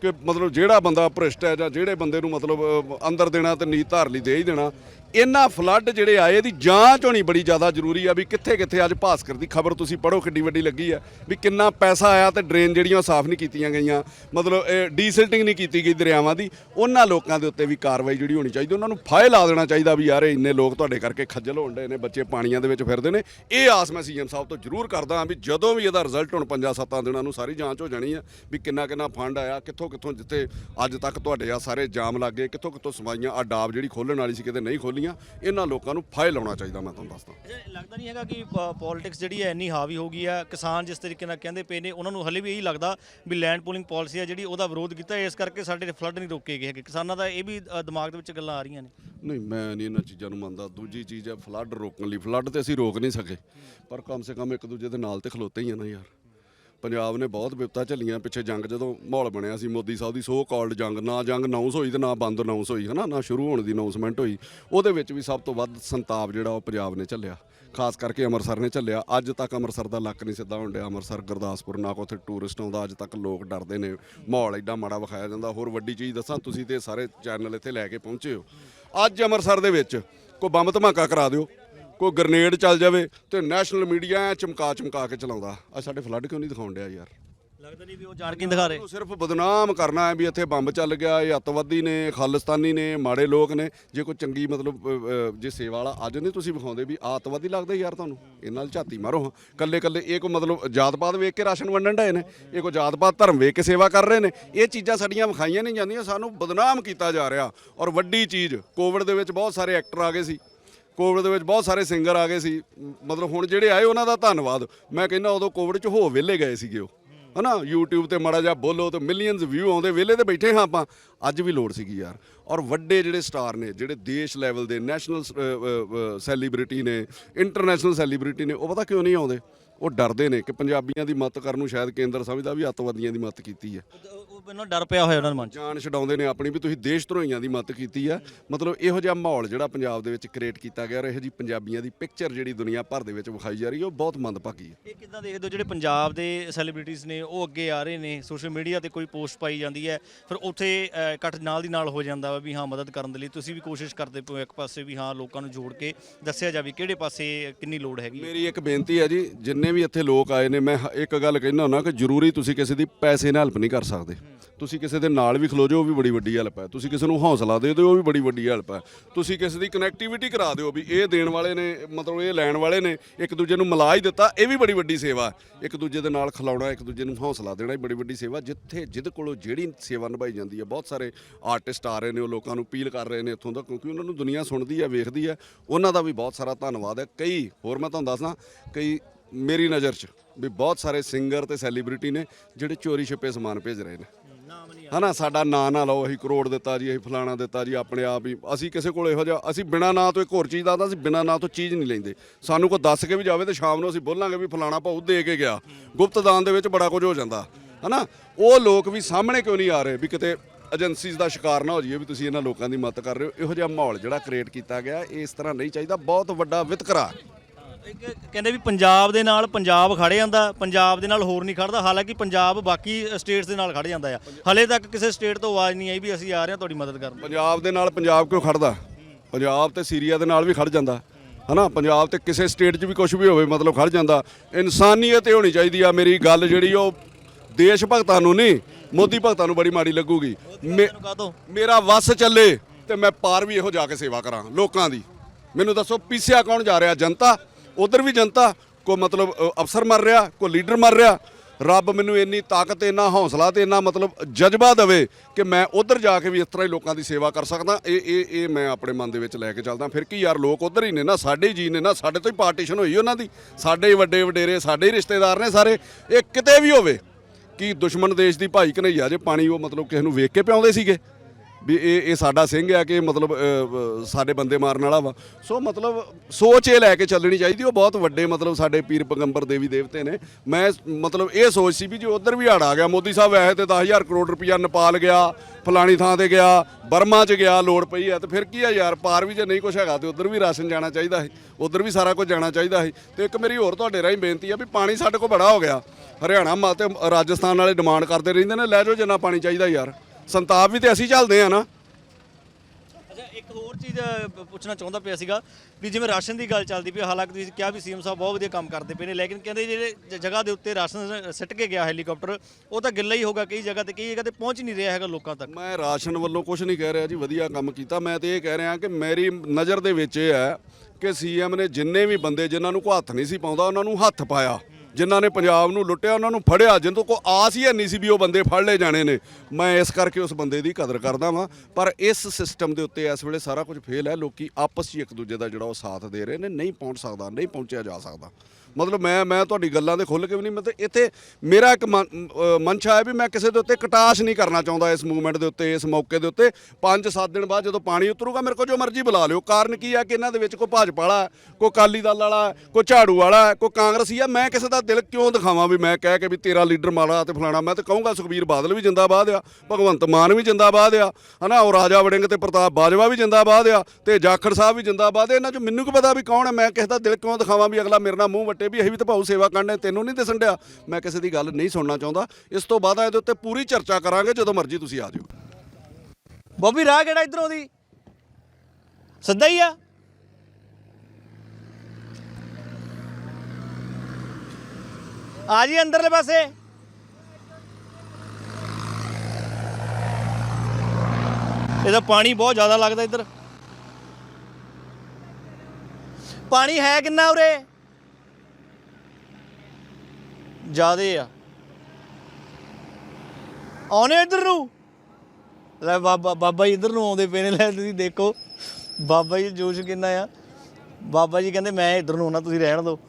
ਕਿ ਮਤਲਬ ਜਿਹੜਾ ਬੰਦਾ ਭ੍ਰਿਸ਼ਟ ਹੈ ਜਾਂ ਜਿਹੜੇ ਬੰਦੇ ਨੂੰ ਮਤਲਬ ਅੰਦਰ ਦੇਣਾ ਤੇ ਨੀਤ ਧਾਰ ਲਈ ਦੇ ਹੀ ਦੇਣਾ ਇਹਨਾਂ ਫਲੱਡ ਜਿਹੜੇ ਆਏ, ਇਹਦੀ ਜਾਂਚ ਹੋਣੀ ਬੜੀ ਜ਼ਿਆਦਾ ਜ਼ਰੂਰੀ ਆ ਵੀ ਕਿੱਥੇ ਕਿੱਥੇ ਅੱਜ ਭਾਸਕਰ ਦੀ ਖਬਰ ਤੁਸੀਂ ਪੜੋ ਕਿੱਡੀ ਵੱਡੀ ਲੱਗੀ ਆ ਵੀ ਕਿੰਨਾ ਪੈਸਾ ਆਇਆ ਤੇ ਡਰੇਨ ਜਿਹੜੀਆਂ ਉਹ ਸਾਫ਼ ਨਹੀਂ ਕੀਤੀਆਂ ਗਈਆਂ। ਮਤਲਬ, ਇਹ ਡੀਸਿਲਟਿੰਗ ਨਹੀਂ ਕੀਤੀ ਗਈ ਦਰਿਆਵਾਂ ਦੀ। ਉਹਨਾਂ ਲੋਕਾਂ ਦੇ ਉੱਤੇ ਵੀ ਕਾਰਵਾਈ ਜਿਹੜੀ ਹੋਣੀ ਚਾਹੀਦੀ, ਉਹਨਾਂ ਨੂੰ ਫਾਇਲ ਲਾ ਦੇਣਾ ਚਾਹੀਦਾ ਵੀ ਯਾਰ ਇਹ ਇੰਨੇ ਲੋਕ ਤੁਹਾਡੇ ਕਰਕੇ ਖੱਜਲ ਹੋਣ ਡਏ ਨੇ, ਬੱਚੇ ਪਾਣੀਆਂ ਦੇ ਵਿੱਚ ਫਿਰਦੇ ਨੇ। ਇਹ ਆਸ ਮੈਂ ਸੀਐਮ ਸਾਹਿਬ ਤੋਂ ਜ਼ਰੂਰ ਕਰਦਾ ਹਾਂ ਵੀ ਜਦੋਂ ਵੀ ਇਹਦਾ ਰਿਜ਼ਲਟ ਹੁਣ 5-7 ਦਿਨਾਂ ਨੂੰ ਸਾਰੀ ਜਾਂਚ ਹੋ ਜਾਣੀ ਆ ਵੀ ਕਿੰਨਾ ਕਿੰਨਾ ਫੰਡ ਆਇਆ ਕਿੱਥੋਂ ਕਿੱਥੋਂ ਜਿੱਥੇ ਅੱਜ ਤੱਕ ਤੁਹਾਡੇ ਆ ਸਾਰੇ ਜਾਮ ਲੱਗ ਗਏ ਕਿੱਥੋਂ ਕਿੱਥੋਂ ਸਮਾਈਆਂ ਆ ਡਾਬ ਜਿਹੜੀ ਖੋਲਣ ਵਾਲੀ ਸੀ, ਕਿਤੇ ਨਹੀਂ ਖੋਲੀਆਂ ਇਹਨਾਂ ਲੋਕਾਂ ਨੂੰ ਫਾਇਲ ਲਾਉਣਾ ਚਾਹੀਦਾ ਮੈਂ ਤੁਹਾਨੂੰ ਦੱਸਦਾ। ਲੱਗਦਾ ਨਹੀਂ ਹੈਗਾ ਕਿ ਪੋਲਿਟਿਕਸ ਜਿਹੜੀ ਹੈ ਇੰਨੀ ਹਾਵੀ ਹੋ ਗਈ ਆ ਕਿਸਾਨ ਜਿਸ ਤਰੀਕੇ ਨਾਲ ਕਹਿੰਦੇ ਪਏ ਨੇ ਉਹਨਾਂ ਨੂੰ ਹਲੇ ਵੀ ਇਹੀ ਲੱਗਦਾ ਵੀ ਲੈਂਡ ਪੂਲਿੰਗ ਪਾਲਿਸੀ ਆ ਜਿਹੜੀ ਉਹਦਾ ਵਿਰੋਧ ਕੀਤਾ ਇਸ ਕਰਕੇ ਸਾਡੇ ਫਲੱਡ ਨਹੀਂ ਰੋਕੇ ਗਏ ਹੈਗੇ। ਕਿਸਾਨਾਂ ਦਾ ਇਹ ਵੀ ਦਿਮਾਗ ਦੇ ਵਿੱਚ ਗੱਲਾਂ ਆ ਰਹੀਆਂ ਨੇ। ਨਹੀਂ ਮੈਂ ਨਹੀਂ ਇਹਨਾਂ ਚੀਜ਼ਾਂ ਨੂੰ ਮੰਨਦਾ। ਦੂਜੀ ਚੀਜ਼ ਹੈ ਫਲੱਡ ਰੋਕਣ ਲਈ। ਫਲੱਡ ਤੇ ਅਸੀਂ ਰੋਕ ਨਹੀਂ ਸਕੇ। ਪਰ ਕਮ ਸੇ ਕਮ ਇੱਕ ਦੂਜੇ ਦੇ ਨਾਲ ਤੇ ਖਲੋਤੇ ਹੀ ਆ ਨਾ ਯਾਰ। ਪੰਜਾਬ ਨੇ ਬਹੁਤ ਵਿਪਤਾ ਝੱਲੀਆਂ ਪਿੱਛੇ ਜੰਗ ਜਦੋਂ ਮਾਹੌਲ ਬਣਿਆ ਸੀ, ਮੋਦੀ ਸਾਹਿਬ ਦੀ ਸੋ ਕਾਲਡ ਜੰਗ, ਨਾ ਜੰਗ ਅਨਾਉਂਸ ਹੋਈ ਤੇ ਨਾ ਬੰਦ ਅਨਾਉਂਸ ਹੋਈ, ਹਨਾ, ਨਾ ਸ਼ੁਰੂ ਹੋਣ ਦੀ ਅਨਾਉਂਸਮੈਂਟ ਹੋਈ, ਉਹਦੇ ਵਿੱਚ ਵੀ ਸਭ ਤੋਂ ਵੱਧ ਸੰਤਾਪ ਜਿਹੜਾ ਉਹ ਪੰਜਾਬ ਨੇ ਝੱਲਿਆ, ਖਾਸ ਕਰਕੇ ਅੰਮ੍ਰਿਤਸਰ ਨੇ ਝੱਲਿਆ। ਅੱਜ ਤੱਕ ਅੰਮ੍ਰਿਤਸਰ ਦਾ ਲੱਕ ਨਹੀਂ ਸਿੱਧਾ ਹੋਣ ਡਿਆ, ਅੰਮ੍ਰਿਤਸਰ, ਗੁਰਦਾਸਪੁਰ, ਨਾ ਕੋ ਉੱਥੇ ਟੂਰਿਸਟ ਆਉਂਦਾ, ਅੱਜ ਤੱਕ ਲੋਕ ਡਰਦੇ ਨੇ, ਮਾਹੌਲ ਐਡਾ ਮਾੜਾ ਵਿਖਾਇਆ ਜਾਂਦਾ। ਹੋਰ ਵੱਡੀ ਚੀਜ਼ ਦੱਸਾਂ, ਤੁਸੀਂ ਤੇ ਸਾਰੇ ਚੈਨਲ ਇੱਥੇ ਲੈ ਕੇ ਪਹੁੰਚੇ ਹੋ। ਅੱਜ ਅੰਮ੍ਰਿਤਸਰ ਦੇ ਵਿੱਚ ਕੋਈ ਬੰਬ ਧਮਾਕਾ ਕਰਾ ਦਿਓ ਕੋਈ ਗ੍ਰਨੇਡ ਚੱਲ ਜਾਵੇ ਤੇ ਨੈਸ਼ਨਲ ਮੀਡੀਆ ਐ ਚਮਕਾ ਚਮਕਾ ਕੇ ਚਲਾਉਂਦਾ। ਆ ਸਾਡੇ ਫਲੱਡ ਕਿਉਂ ਨਹੀਂ ਦਿਖਾਉਣ ਡਿਆ ਯਾਰ? ਲੱਗਦਾ ਨਹੀਂ ਵੀ ਉਹ ਜਾਣ ਕੇ ਨਹੀਂ ਦਿਖਾ ਰਹੇ। ਉਹ ਸਿਰਫ ਬਦਨਾਮ ਕਰਨਾ ਹੈ ਵੀ ਇੱਥੇ ਬੰਬ ਚੱਲ ਗਿਆ ਇਹ ਅੱਤਵਾਦੀ ਨੇ ਖਾਲਿਸਤਾਨੀ ਨੇ ਮਾੜੇ ਲੋਕ ਨੇ। ਜੇ ਕੋਈ ਚੰਗੀ ਮਤਲਬ ਅ, ਅ, ਜੇ ਸੇਵਾ ਵਾਲਾ ਅੱਜ ਨਹੀਂ ਤੁਸੀਂ ਵਿਖਾਉਂਦੇ ਵੀ ਆਹ ਅੱਤਵਾਦੀ ਲੱਗਦਾ ਯਾਰ ਤੁਹਾਨੂੰ? ਇਹ ਨਾਲ ਝਾਤੀ ਮਾਰੋ ਹਾਂ। ਕੱਲੇ ਕੱਲੇ ਇਹ ਕੋ ਮਤਲਬ ਜਾਤ-ਪਾਤ ਵੇਖ ਕੇ ਰਾਸ਼ਨ ਵੰਡਣ ਡਏ ਨੇ? ਇਹ ਕੋ ਜਾਤ-ਪਾਤ ਧਰਮ ਵੇਖ ਕੇ ਸੇਵਾ ਕਰ ਰਹੇ ਨੇ? ਇਹ ਚੀਜ਼ਾਂ ਸਾਡੀਆਂ ਵਿਖਾਈਆਂ ਨਹੀਂ ਜਾਂਦੀਆਂ ਸਾਨੂੰ ਬਦਨਾਮ ਕੀਤਾ ਜਾ ਰਿਹਾ। ਔਰ ਵੱਡੀ ਚੀਜ਼ ਕੋਵਿਡ ਦੇ ਵਿੱਚ ਬਹੁਤ ਸਾਰੇ ਐਕਟਰ ਆ ਗਏ ਸੀ। ਕੋਵਿਡ ਦੇ ਵਿੱਚ ਬਹੁਤ ਸਾਰੇ ਸਿੰਗਰ ਆ ਗਏ ਸੀ। ਮਤਲਬ ਹੁਣ ਜਿਹੜੇ ਆਏ ਉਹਨਾਂ ਦਾ ਧੰਨਵਾਦ। ਮੈਂ ਕਹਿੰਦਾ ਉਦੋਂ ਕੋਵਿਡ 'ਚ ਹੋ ਵਿਹਲੇ ਗਏ ਸੀਗੇ ਉਹ। ਹਨਾ? YouTube ਤੇ ਮਾੜਾ ਜਿਹਾ ਬੋਲੋ ਤੇ ਮਿਲੀਅਨਸ ਵਿਊ ਆਉਂਦੇ। ਵਿਹਲੇ ਤੇ ਬੈਠੇ ਹਾਂ ਆਪਾਂ। ਅੱਜ ਵੀ ਲੋੜ ਸੀਗੀ ਯਾਰ। ਔਰ ਵੱਡੇ ਜਿਹੜੇ ਸਟਾਰ ਨੇ, ਜਿਹੜੇ ਦੇਸ਼ ਲੈਵਲ ਦੇ ਨੈਸ਼ਨਲ ਸੈਲੀਬ੍ਰਿਟੀ ਨੇ ਇੰਟਰਨੈਸ਼ਨਲ ਸੈਲੀਬ੍ਰਿਟੀ ਨੇ, ਉਹ ਪਤਾ ਕਿਉਂ ਨਹੀਂ ਆਉਂਦੇ? ਉਹ ਡਰਦੇ ਨੇ ਕਿ ਪੰਜਾਬੀਆਂ ਦੀ ਮਦਦ ਕਰਨ ਨੂੰ ਸ਼ਾਇਦ ਕੇਂਦਰ ਸਮਝਦਾ ਵੀ ਅੱਤਵਾਦੀਆਂ ਦੀ ਮਦਦ ਕੀਤੀ ਹੈ। ਉਹ- ਮੈਨੂੰ ਡਰ ਪਿਆ ਹੋਇਆ ਉਹਨਾਂ ਦੇ ਮਨ 'ਚ। ਜਾਨ ਛਡਾਉਂਦੇ ਨੇ ਆਪਣੀ ਵੀ ਤੁਸੀਂ ਦੇਸ਼ ਧਰੋਈਆਂ ਦੀ ਮਦਦ ਕੀਤੀ ਆ ਮਤਲਬ ਇਹੋ ਜਿਹਾ ਮਾਹੌਲ ਜਿਹੜਾ ਪੰਜਾਬ ਦੇ ਵਿੱਚ ਕ੍ਰੀਏਟ ਕੀਤਾ ਗਿਆ ਔਰ ਇਹੋ ਜੀ ਪੰਜਾਬੀਆਂ ਦੀ ਪਿਕਚਰ ਜਿਹੜੀ ਦੁਨੀਆ ਭਰ ਦੇ ਵਿੱਚ ਵਿਖਾਈ ਜਾ ਰਹੀ ਹੈ ਉਹ ਬਹੁਤ ਮੰਦਭਾਗੀ ਹੈ। ਇਹ ਕਿੱਦਾਂ ਦੇਖਦੇ ਹੋ ਜਿਹੜੇ ਪੰਜਾਬ ਦੇ ਸੈਲੀਬ੍ਰਿਟੀਜ਼ ਨੇ ਉਹ ਅੱਗੇ ਆ ਰਹੇ ਨੇ? ਸੋਸ਼ਲ ਮੀਡੀਆ ਤੇ ਕੋਈ ਪੋਸਟ ਪਾਈ ਜਾਂਦੀ ਹੈ ਫਿਰ ਉੱਥੇ ਇਕੱਠ ਨਾਲ ਦੀ ਨਾਲ ਹੋ ਜਾਂਦਾ ਵਾ ਵੀ ਹਾਂ ਮਦਦ ਕਰਨ ਦੇ ਲਈ। ਤੁਸੀਂ ਵੀ ਕੋਸ਼ਿਸ਼ ਕਰਦੇ ਪਏ ਹੋ ਇੱਕ ਪਾਸੇ ਵੀ ਹਾਂ ਲੋਕਾਂ ਨੂੰ ਜੋੜ ਕੇ ਦੱਸਿਆ ਜਾਵੇ ਕਿਹੜੇ ਪਾਸੇ ਕਿੰਨੀ ਲੋੜ ਹੈਗੀ ਹੈ। ਮੇਰੀ ਇੱਕ ਬੇਨਤੀ ਹੈ ਜੀ ਜਿੰਨੇ ਵੀ ਇੱਥੇ ਲੋਕ ਆਏ ਨੇ, ਮੈਂ ਹ- ਇੱਕ ਗੱਲ ਕਹਿਣਾ ਹੁੰਦਾ ਕਿ ਜ਼ਰੂਰੀ ਤੁਸੀਂ ਕਿਸੇ ਦੀ ਪੈਸੇ ਨਾਲ ਹੈਲਪ ਨਹੀਂ ਕਰ ਸਕਦੇ। ਤੁਸੀਂ ਕਿਸੇ ਦੇ ਨਾਲ ਵੀ ਖਲੋ ਜਾਓ, ਉਹ ਵੀ ਬੜੀ ਵੱਡੀ ਹੈਲਪ ਹੈ। ਤੁਸੀਂ ਕਿਸੇ ਨੂੰ ਹੌਸਲਾ ਦੇ ਦਿਓ, ਉਹ ਵੀ ਬੜੀ ਵੱਡੀ ਹੈਲਪ ਹੈ। ਤੁਸੀਂ ਕਿਸੇ ਦੀ ਕਨੈਕਟੀਵਿਟੀ ਕਰਾ ਦਿਓ ਵੀ ਇਹ ਦੇਣ ਵਾਲੇ ਨੇ, ਮਤਲਬ ਇਹ ਲੈਣ ਵਾਲੇ ਨੇ, ਇੱਕ ਦੂਜੇ ਨੂੰ ਮਿਲਾ ਹੀ ਦਿੱਤਾ, ਇਹ ਵੀ ਬੜੀ ਵੱਡੀ ਸੇਵਾ ਹੈ। ਇੱਕ ਦੂਜੇ ਦੇ ਨਾਲ ਖਿਲਾਉਣਾ, ਇੱਕ ਦੂਜੇ ਨੂੰ ਹੌਸਲਾ ਦੇਣਾ ਇਹ ਬੜੀ ਵੱਡੀ ਸੇਵਾ ਜਿੱਥੇ ਜਿਹਦੇ ਕੋਲੋਂ ਜਿਹੜੀ ਸੇਵਾ ਨਿਭਾਈ ਜਾਂਦੀ ਹੈ, ਬਹੁਤ ਸਾਰੇ ਆਰਟਿਸਟ ਆ ਰਹੇ ਨੇ, ਉਹ ਲੋਕਾਂ ਨੂੰ ਅਪੀਲ ਕਰ ਰਹੇ ਨੇ ਇੱਥੋਂ ਦਾ ਕਿਉਂਕਿ ਉਹਨਾਂ ਨੂੰ ਦੁਨੀਆ ਸੁਣਦੀ ਹੈ, ਵੇਖਦੀ ਹੈ। ਉਹਨਾਂ ਦਾ ਵੀ ਬਹੁਤ ਸਾਰਾ ਧੰਨਵਾਦ ਹੈ। ਕਈ, ਹੋਰ ਮੈਂ ਤੁਹਾਨੂੰ ਦੱਸਦਾ, ਕਈ ਮੇਰੀ ਨਜ਼ਰ 'ਚ ਵੀ ਬਹੁਤ ਸਾਰੇ ਸਿੰਗਰ ਤੇ ਸੈਲੀਬ੍ਰਿਟੀ ਨੇ ਜਿਹੜੇ ਚੋਰੀ ਛਿਪੇ ਸਮਾਨ ਭੇਜ ਰਹੇ ਨੇ। ਨਾਮ ਨਹੀਂ ਹਨਾ, ਸਾਡਾ ਨਾਂ ਨਾ ਲਓ, ਅਸੀਂ ਕਰੋੜ ਦਿੱਤਾ ਜੀ, ਅਸੀਂ ਫਲਾਣਾ ਦਿੱਤਾ ਜੀ, ਆਪਣੇ ਆਪ ਹੀ, ਅਸੀਂ ਕਿਸੇ ਕੋਲ ਇਹੋ ਜਿਹਾ, ਅਸੀਂ ਬਿਨਾ ਨਾਂ ਤੋਂ ਇੱਕ ਹੋਰ ਚੀਜ਼ ਦਾ ਅਸੀਂ ਬਿਨਾ ਨਾਂ ਤੋਂ ਚੀਜ਼ ਨਹੀਂ ਲੈਂਦੇ। ਸਾਨੂੰ ਕੋਈ ਦੱਸ ਕੇ ਵੀ ਜਾਵੇ ਤੇ ਸ਼ਾਮ ਨੂੰ ਅਸੀਂ ਬੋਲਾਂਗੇ ਵੀ ਫਲਾਣਾ ਭਾਊ ਦੇ ਕੇ ਗਿਆ। ਗੁਪਤ ਦਾਨ ਦੇ ਵਿੱਚ ਬੜਾ ਕੁਝ ਹੋ ਜਾਂਦਾ। ਹਨਾ, ਉਹ ਲੋਕ ਵੀ ਸਾਹਮਣੇ ਕਿਉਂ ਨਹੀਂ ਆ ਰਹੇ ਵੀ ਕਿਤੇ ਏਜੰਸੀਜ਼ ਦਾ ਸ਼ਿਕਾਰ ਨਾ ਹੋ ਜਾਈਏ ਵੀ ਤੁਸੀਂ ਇਹਨਾਂ ਲੋਕਾਂ ਦੀ ਮਦਦ ਕਰ ਰਹੇ ਹੋ। ਇਹੋ ਜਿਹਾ ਮਾਹੌਲ ਜਿਹੜਾ ਕ੍ਰੀਏਟ ਕੀਤਾ ਗਿਆ ਇਹ ਇਸ ਤਰ੍ਹਾਂ ਨਹੀਂ ਚਾਹੀਦਾ। ਬਹੁਤ ਵੱਡਾ ਵਿਤਕਰਾ। ਕਹਿੰਦੇ ਵੀ ਪੰਜਾਬ ਦੇ ਨਾਲ ਪੰਜਾਬ ਖੜ ਜਾਂਦਾ ਪੰਜਾਬ ਦੇ ਨਾਲ ਹੋਰ ਨਹੀਂ ਖੜਦਾ ਹਾਲਾਂਕਿ ਪੰਜਾਬ ਬਾਕੀ ਸਟੇਟਸ ਦੇ ਨਾਲ ਖੜ ਜਾਂਦਾ ਆ। ਹਲੇ ਤੱਕ ਕਿਸੇ ਸਟੇਟ ਤੋਂ ਆਵਾਜ਼ ਨਹੀਂ ਆਈ ਵੀ ਅਸੀਂ ਆ ਰਹੇ ਹਾਂ ਤੁਹਾਡੀ ਮਦਦ ਕਰਨ। ਪੰਜਾਬ ਦੇ ਨਾਲ ਪੰਜਾਬ ਕਿਉਂ ਖੜਦਾ ਪੰਜਾਬ ਤੇ ਸੀਰੀਆ ਦੇ ਨਾਲ ਵੀ ਖੜ ਜਾਂਦਾ। ਹਨਾ? ਪੰਜਾਬ ਤੇ ਕਿਸੇ ਸਟੇਟ 'ਚ ਵੀ ਕੁਝ ਵੀ ਹੋਵੇ ਮਤਲਬ ਖੜ ਜਾਂਦਾ। ਇਨਸਾਨੀਅਤ ਇਹ ਹੋਣੀ ਚਾਹੀਦੀ ਆ ਮੇਰੀ ਗੱਲ ਜਿਹੜੀ ਉਹ ਦੇਸ਼ ਭਗਤਾਂ ਨੂੰ ਨਹੀਂ ਮੋਦੀ ਭਗਤਾਂ ਨੂੰ ਬੜੀ ਮਾੜੀ ਲੱਗੂਗੀ। ਮੇਰਾ ਵੱਸ ਚੱਲੇ ਤੇ ਮੈਂ ਪਾਰ ਵੀ ਇਹੋ ਜਾ ਕੇ ਸੇਵਾ ਕਰਾਂ ਲੋਕਾਂ ਦੀ। ਮੈਨੂੰ ਦੱਸੋ ਪੀਸਿਆ ਕੌਣ ਜਾ ਰਿਹਾ ਜਨਤਾ? ਉਧਰ ਵੀ ਜਨਤਾ ਕੋ ਮਤਲਬ ਅਫਸਰ ਮਰ ਰਿਹਾ, ਕੋ ਲੀਡਰ ਮਰ ਰਿਹਾ। ਰੱਬ ਮੈਨੂੰ ਇੰਨੀ ਤਾਕਤ, ਇੰਨਾ ਹੌਸਲਾ ਤੇ ਇੰਨਾ ਮਤਲਬ ਜਜ਼ਬਾ ਦੇਵੇ ਕਿ ਮੈਂ ਉਧਰ ਜਾ ਕੇ ਵੀ ਇਸ ਤਰ੍ਹਾਂ ਹੀ ਲੋਕਾਂ ਦੀ ਸੇਵਾ ਕਰ ਸਕਦਾ। ਇਹ ਇਹ ਇਹ ਮੈਂ ਆਪਣੇ ਮਨ ਦੇ ਵਿੱਚ ਲੈ ਕੇ ਚੱਲਦਾ। ਫਿਰ ਕੀ ਯਾਰ, ਲੋਕ ਉਧਰ ਹੀ ਨੇ ਨਾ, ਸਾਡੇ ਹੀ ਜੀ ਨੇ ਨਾ, ਸਾਡੇ ਤੋਂ ਹੀ ਪਾਰਟੀਸ਼ਨ ਹੋਈ ਉਹਨਾਂ ਦੀ। ਸਾਡੇ ਹੀ ਵੱਡੇ ਵਡੇਰੇ, ਸਾਡੇ ਹੀ ਰਿਸ਼ਤੇਦਾਰ ਨੇ ਸਾਰੇ। ਇਹ ਕਿਤੇ ਵੀ ਹੋਵੇ, ਕਿ ਦੁਸ਼ਮਣ ਦੇਸ਼ ਦੀ ਭਾਈ ਕਨਈਆ ਜੇ ਪਾਣੀ ਉਹ ਮਤਲਬ ਕਿਸੇ ਨੂੰ ਵੇਖ ਕੇ ਪਿਆਉਂਦੇ ਸੀਗੇ? ਵੀ ਇਹ ਇਹ ਸਾਡਾ ਸਿੰਘ ਆ ਕਿ ਮਤਲਬ ਅ, ਅ, ਸਾਡੇ ਬੰਦੇ ਮਾਰਨ ਵਾਲਾ ਵਾ। ਸੋ ਮਤਲਬ ਸੋਚ ਇਹ ਲੈ ਕੇ ਚੱਲਣੀ ਚਾਹੀਦੀ ਉਹ ਬਹੁਤ ਵੱਡੇ ਮਤਲਬ ਸਾਡੇ ਪੀਰ ਪੈਗੰਬਰ ਦੇਵੀ ਦੇਵਤੇ ਨੇ। ਮੈਂ ਮਤਲਬ ਇਹ ਸੋਚ ਸੀ ਵੀ ਜੇ ਉਧਰ ਵੀ ਹੜ ਆ ਗਿਆ ਮੋਦੀ ਸਾਹਿਬ ਵੈਸੇ ਤੇ 10000 ਕਰੋੜ ਰੁਪਇਆ ਨੇਪਾਲ ਗਿਆ ਫਲਾਣੀ ਥਾਂ ਤੇ ਗਿਆ ਬਰਮਾ 'ਚ ਗਿਆ ਲੋੜ ਪਈ ਆ ਤੇ ਫਿਰ ਕੀ ਆ ਯਾਰ ਪਾਰ ਵੀ ਜੇ ਨਹੀਂ ਕੁਝ ਹੈਗਾ ਤੇ ਉਧਰ ਵੀ ਰਾਸ਼ਨ ਜਾਣਾ ਚਾਹੀਦਾ ਹੈ ਉਧਰ ਵੀ ਸਾਰਾ ਕੁਝ ਜਾਣਾ ਚਾਹੀਦਾ ਹੈ ਤੇ ਇੱਕ ਮੇਰੀ ਹੋਰ ਤੁਹਾਡੇ ਰਾਹੀਂ ਬੇਨਤੀ ਆ ਵੀ ਪਾਣੀ ਸਾਡੇ ਕੋਲ ਬੜਾ ਹੋ ਗਿਆ। ਹਰਿਆਣਾ ਮਾ ਤੇ ਰਾਜਸਥਾਨ ਵਾਲੇ ਡਿਮਾਂਡ ਕਰਦੇ ਰਹਿੰਦੇ ਨੇ ਲੈ ਜਾਓ ਜਿੰਨਾ ਪਾਣੀ ਚਾਹੀਦਾ ਯਾਰ। ਸੰਤਾਪ ਵੀ ਤੇ ਅਸੀਂ ਚੱਲਦੇ ਆ ਨਾ। ਅੱਛਾ ਇੱਕ ਹੋਰ ਚੀਜ਼ ਅ, ਪੁੱਛਣਾ ਚਾਹੁੰਦਾ ਪਿਆ ਸੀਗਾ ਵੀ ਜਿਵੇਂ ਰਾਸ਼ਨ ਦੀ ਗੱਲ ਚੱਲਦੀ ਪਈ ਹਾਲਾਂਕਿ ਤੁਸੀਂ ਕਿਹਾ ਵੀ ਸੀਐਮ ਸਾਹਿਬ ਬਹੁਤ ਵਧੀਆ ਕੰਮ ਕਰਦੇ ਪਏ ਨੇ ਲੇਕਿਨ ਕਹਿੰਦੇ ਜਿਹੜੇ ਜ- ਜਗ੍ਹਾ ਦੇ ਉੱਤੇ ਰਾਸ਼ਨ ਸਿੱਟ ਕੇ ਗਿਆ ਹੈਲੀਕਾਪਟਰ ਉਹ ਤਾਂ ਗਿੱਲਾ ਹੀ ਹੋਗਾ ਕਈ ਜਗ੍ਹਾ ਤੇ ਕਈ ਜਗ੍ਹਾ ਤੇ ਪਹੁੰਚ ਨਹੀਂ ਰਿਹਾ ਹੈਗਾ ਲੋਕਾਂ ਤੱਕ। ਮੈਂ ਰਾਸ਼ਨ ਵੱਲੋਂ ਕੁਝ ਨਹੀਂ ਕਹਿ ਰਿਹਾ ਜੀ ਵਧੀਆ ਕੰਮ ਕੀਤਾ। ਮੈਂ ਤੇ ਇਹ ਕਹਿ ਰਿਹਾ ਕਿ ਮੇਰੀ ਨਜ਼ਰ ਦੇ ਵਿੱਚ ਇਹ ਹੈ ਕਿ ਸੀਐਮ ਨੇ ਜਿੰਨੇ ਵੀ ਬੰਦੇ ਜਿਨ੍ਹਾਂ ਨੂੰ ਕੋਈ ਹੱਥ ਨਹੀਂ ਸੀ ਪਾਉਂਦਾ ਉਹਨਾਂ ਨੂੰ ਹੱਥ ਪਾਇਆ। ਜਿਨ੍ਹਾਂ ਨੇ ਪੰਜਾਬ ਨੂੰ ਲੁੱਟਿਆ, ਉਹਨਾਂ ਨੂੰ ਫੜਿਆ, ਜਿੰਦੋਂ ਕੋ ਆਸ ਹੀ ਨਹੀਂ ਸੀ ਵੀ ਉਹ ਬੰਦੇ ਫੜ ਲਏ ਜਾਣੇ ਨੇ। ਮੈਂ ਇਸ ਕਰਕੇ ਉਸ ਬੰਦੇ ਦੀ ਕਦਰ ਕਰਦਾ ਵਾਂ। ਪਰ ਇਸ ਸਿਸਟਮ ਦੇ ਉੱਤੇ ਇਸ ਵੇਲੇ ਸਾਰਾ ਕੁਝ ਫੇਲ ਹੈ। ਲੋਕੀ ਆਪਸ 'ਚ ਹੀ ਇੱਕ ਦੂਜੇ ਦਾ ਜਿਹੜਾ ਉਹ ਸਾਥ ਦੇ ਰਹੇ ਨੇ। ਨਹੀਂ ਪਹੁੰਚ ਸਕਦਾ, ਨਹੀਂ ਪਹੁੰਚਿਆ ਜਾ ਸਕਦਾ। ਮਤਲਬ ਮੈਂ ਮੈਂ ਤੁਹਾਡੀ ਗੱਲਾਂ ਦੇ ਖੁੱਲ ਕੇ ਵੀ ਨਹੀਂ ਮਤਲਬ ਇੱਥੇ ਮੇਰਾ ਇੱਕ ਮਨ- ਅ, ਮਨਸ਼ਾ ਹੈ ਵੀ ਮੈਂ ਕਿਸੇ ਦੇ ਉੱਤੇ ਕਟਾਸ਼ ਨਹੀਂ ਕਰਨਾ ਚਾਹੁੰਦਾ ਇਸ ਮੂਵਮੈਂਟ ਦੇ ਉੱਤੇ ਇਸ ਮੌਕੇ ਦੇ ਉੱਤੇ। 5-7 ਦਿਨ ਬਾਅਦ ਜਦੋਂ ਪਾਣੀ ਉਤਰੂਗਾ ਮੇਰੇ ਕੋਲ ਜੋ ਮਰਜ਼ੀ ਬੁਲਾ ਲਿਓ। ਕਾਰਨ ਕੀ ਹੈ ਕਿ ਇਹਨਾਂ ਦੇ ਵਿੱਚ ਕੋਈ ਭਾਜਪਾ ਵਾਲਾ ਕੋਈ ਅਕਾਲੀ ਦਲ ਵਾਲਾ ਹੈ, ਕੋਈ ਝਾੜੂ ਵਾਲਾ ਹੈ, ਕੋਈ ਕਾਂਗਰਸੀ ਆ। ਮੈਂ ਕਿਸੇ ਦਾ ਦਿਲ ਕਿਉਂ ਦਿਖਾਵਾਂ ਵੀ ਮੈਂ ਕਹਿ ਕੇ ਵੀ ਤੇਰਾ ਲੀਡਰ ਮਾੜਾ ਤੇ ਫਲਾਣਾ। ਮੈਂ ਤਾਂ ਕਹੂੰਗਾ ਸੁਖਬੀਰ ਬਾਦਲ ਵੀ ਜਿੰਦਾਬਾਦ ਆ ਭਗਵੰਤ ਮਾਨ ਵੀ ਜਿੰਦਾਬਾਦ ਆ ਹਨਾ? ਉਹ ਰਾਜਾ ਵੜਿੰਗ ਤੇ ਪ੍ਰਤਾਪ ਬਾਜਵਾ ਵੀ ਜਿੰਦਾਬਾਦ ਆ ਤੇ ਜਾਖੜ ਸਾਹਿਬ ਵੀ ਜਿੰਦਾਬਾਦ ਆ। ਇਹਨਾਂ ਚੋਂ ਮੈਨੂੰ ਕੀ ਪਤਾ ਵੀ ਕੌਣ ਹੈ ਮੈਂ ਕਿਸੇ ਦਾ ਦਿਲ ਕਿਉਂ ਦਿਖਾਵਾਂ ਵੀ ਅਗਲਾ ਮੇਰੇ ਨਾਲ ਮੂੰਹ ਵੱਟੇ ਵੀ ਅਸੀਂ ਵੀ ਤਾਂ ਭਾਊ ਸੇਵਾ ਕਰਨੇ, ਤੈਨੂੰ ਨਹੀਂ ਦਿਸਣ ਡਿਆ। ਮੈਂ ਕਿਸੇ ਦੀ ਗੱਲ ਨਹੀਂ ਸੁਣਨਾ ਚਾਹੁੰਦਾ। ਇਸ ਤੋਂ ਬਾਅਦ ਇਹਦੇ ਉੱਤੇ ਪੂਰੀ ਚਰਚਾ ਕਰਾਂਗੇ, ਜਦੋਂ ਮਰਜ਼ੀ ਤੁਸੀਂ ਆ ਜਾਓ। ਬੋਬੀ, ਰਾਹ ਕਿਹੜਾ ਇਧਰੋਂ ਦੀ? ਸਿੱਧਾ ਹੀ ਆ। ਆ ਜੀ ਅੰਦਰਲੇ ਪਾਸੇ। ਇਹਦਾ ਪਾਣੀ ਬਹੁਤ ਜ਼ਿਆਦਾ ਲੱਗਦਾ ਇੱਧਰ। ਪਾਣੀ ਹੈ ਕਿੰਨਾ ਉਰੇ? ਜ਼ਿਆਦੇ ਆ। ਆਉਣੇ ਇੱਧਰ ਨੂੰ। ਲੈ ਬਾਬਾ ਬਾਬਾ ਜੀ ਇੱਧਰ ਨੂੰ ਆਉਂਦੇ ਪਏ ਨੇ। ਲੈ ਤੁਸੀਂ ਦੇਖੋ, ਬਾਬਾ ਜੀ ਜੋਸ਼ ਕਿੰਨਾ ਆ। ਬਾਬਾ ਜੀ ਕਹਿੰਦੇ, ਮੈਂ ਇੱਧਰ ਨੂੰ ਆਉਣਾ, ਤੁਸੀਂ ਰਹਿਣ ਦਿਓ।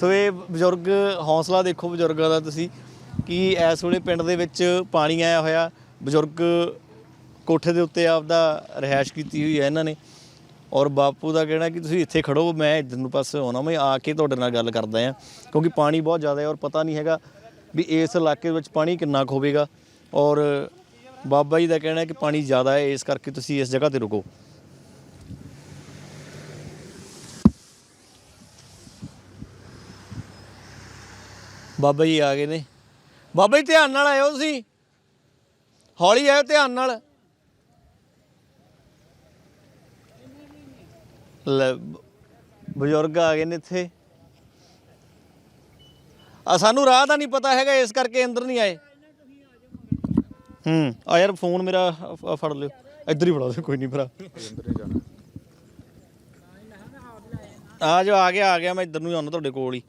ਸੋ ਇਹ ਬਜ਼ੁਰਗ, ਹੌਸਲਾ ਦੇਖੋ ਬਜ਼ੁਰਗਾਂ ਦਾ ਤੁਸੀਂ, ਕਿ ਇਸ ਵੇਲੇ ਪਿੰਡ ਦੇ ਵਿੱਚ ਪਾਣੀ ਆਇਆ ਹੋਇਆ। ਬਜ਼ੁਰਗ ਕੋਠੇ ਦੇ ਉੱਤੇ ਆਪਦਾ ਰਿਹਾਇਸ਼ ਕੀਤੀ ਹੋਈ ਹੈ ਇਹਨਾਂ ਨੇ। ਔਰ ਬਾਪੂ ਦਾ ਕਹਿਣਾ ਕਿ ਤੁਸੀਂ ਇੱਥੇ ਖੜੋ, ਮੈਂ ਇੱਧਰ ਨੂੰ ਪਾਸੇ ਆਉਣਾ, ਮੈਂ ਆ ਕੇ ਤੁਹਾਡੇ ਨਾਲ ਗੱਲ ਕਰਦਾ ਆ ਕਿਉਂਕਿ ਪਾਣੀ ਬਹੁਤ ਜ਼ਿਆਦਾ ਹੈ ਔਰ ਪਤਾ ਨਹੀਂ ਹੈਗਾ ਵੀ ਇਸ ਇਲਾਕੇ ਵਿੱਚ ਪਾਣੀ ਕਿੰਨਾ ਕੁ ਹੋਵੇਗਾ। ਔਰ ਬਾਬਾ ਜੀ ਦਾ ਕਹਿਣਾ ਹੈ ਕਿ ਪਾਣੀ ਜ਼ਿਆਦਾ ਹੈ, ਇਸ ਕਰਕੇ ਤੁਸੀਂ ਇਸ ਜਗ੍ਹਾ ਤੇ ਰੁਕੋ। ਬਾਬਾ ਜੀ ਆ ਗਏ ਨੇ। ਬਾਬਾ ਜੀ ਧਿਆਨ ਨਾਲ ਆਇਓ ਤੁਸੀਂ। ਹੌਲੀ ਆਇਓ ਧਿਆਨ ਨਾਲ ਲੈ ਬ- ਬਜ਼ੁਰਗ ਆ ਗਏ ਨੇ ਇੱਥੇ। ਆ, ਸਾਨੂੰ ਰਾਹ ਦਾ ਨਹੀਂ ਪਤਾ ਹੈਗਾ, ਇਸ ਕਰਕੇ ਅੰਦਰ ਨਹੀਂ ਆਏ। ਹੂੰ, ਆ ਯਾਰ ਫੋਨ ਮੇਰਾ ਅ- ਫੜ ਲਿਓ। ਇੱਧਰ ਹੀ ਫੜਾ ਦਿਓ, ਕੋਈ ਨਹੀਂ ਭਰਾ। ਆ ਜੋ ਆ ਗਿਆ ਆ ਗਿਆ, ਮੈਂ ਇੱਧਰ ਨੂੰ ਹੀ ਆਉਣਾ ਤੁਹਾਡੇ ਕੋਲ ਹੀ।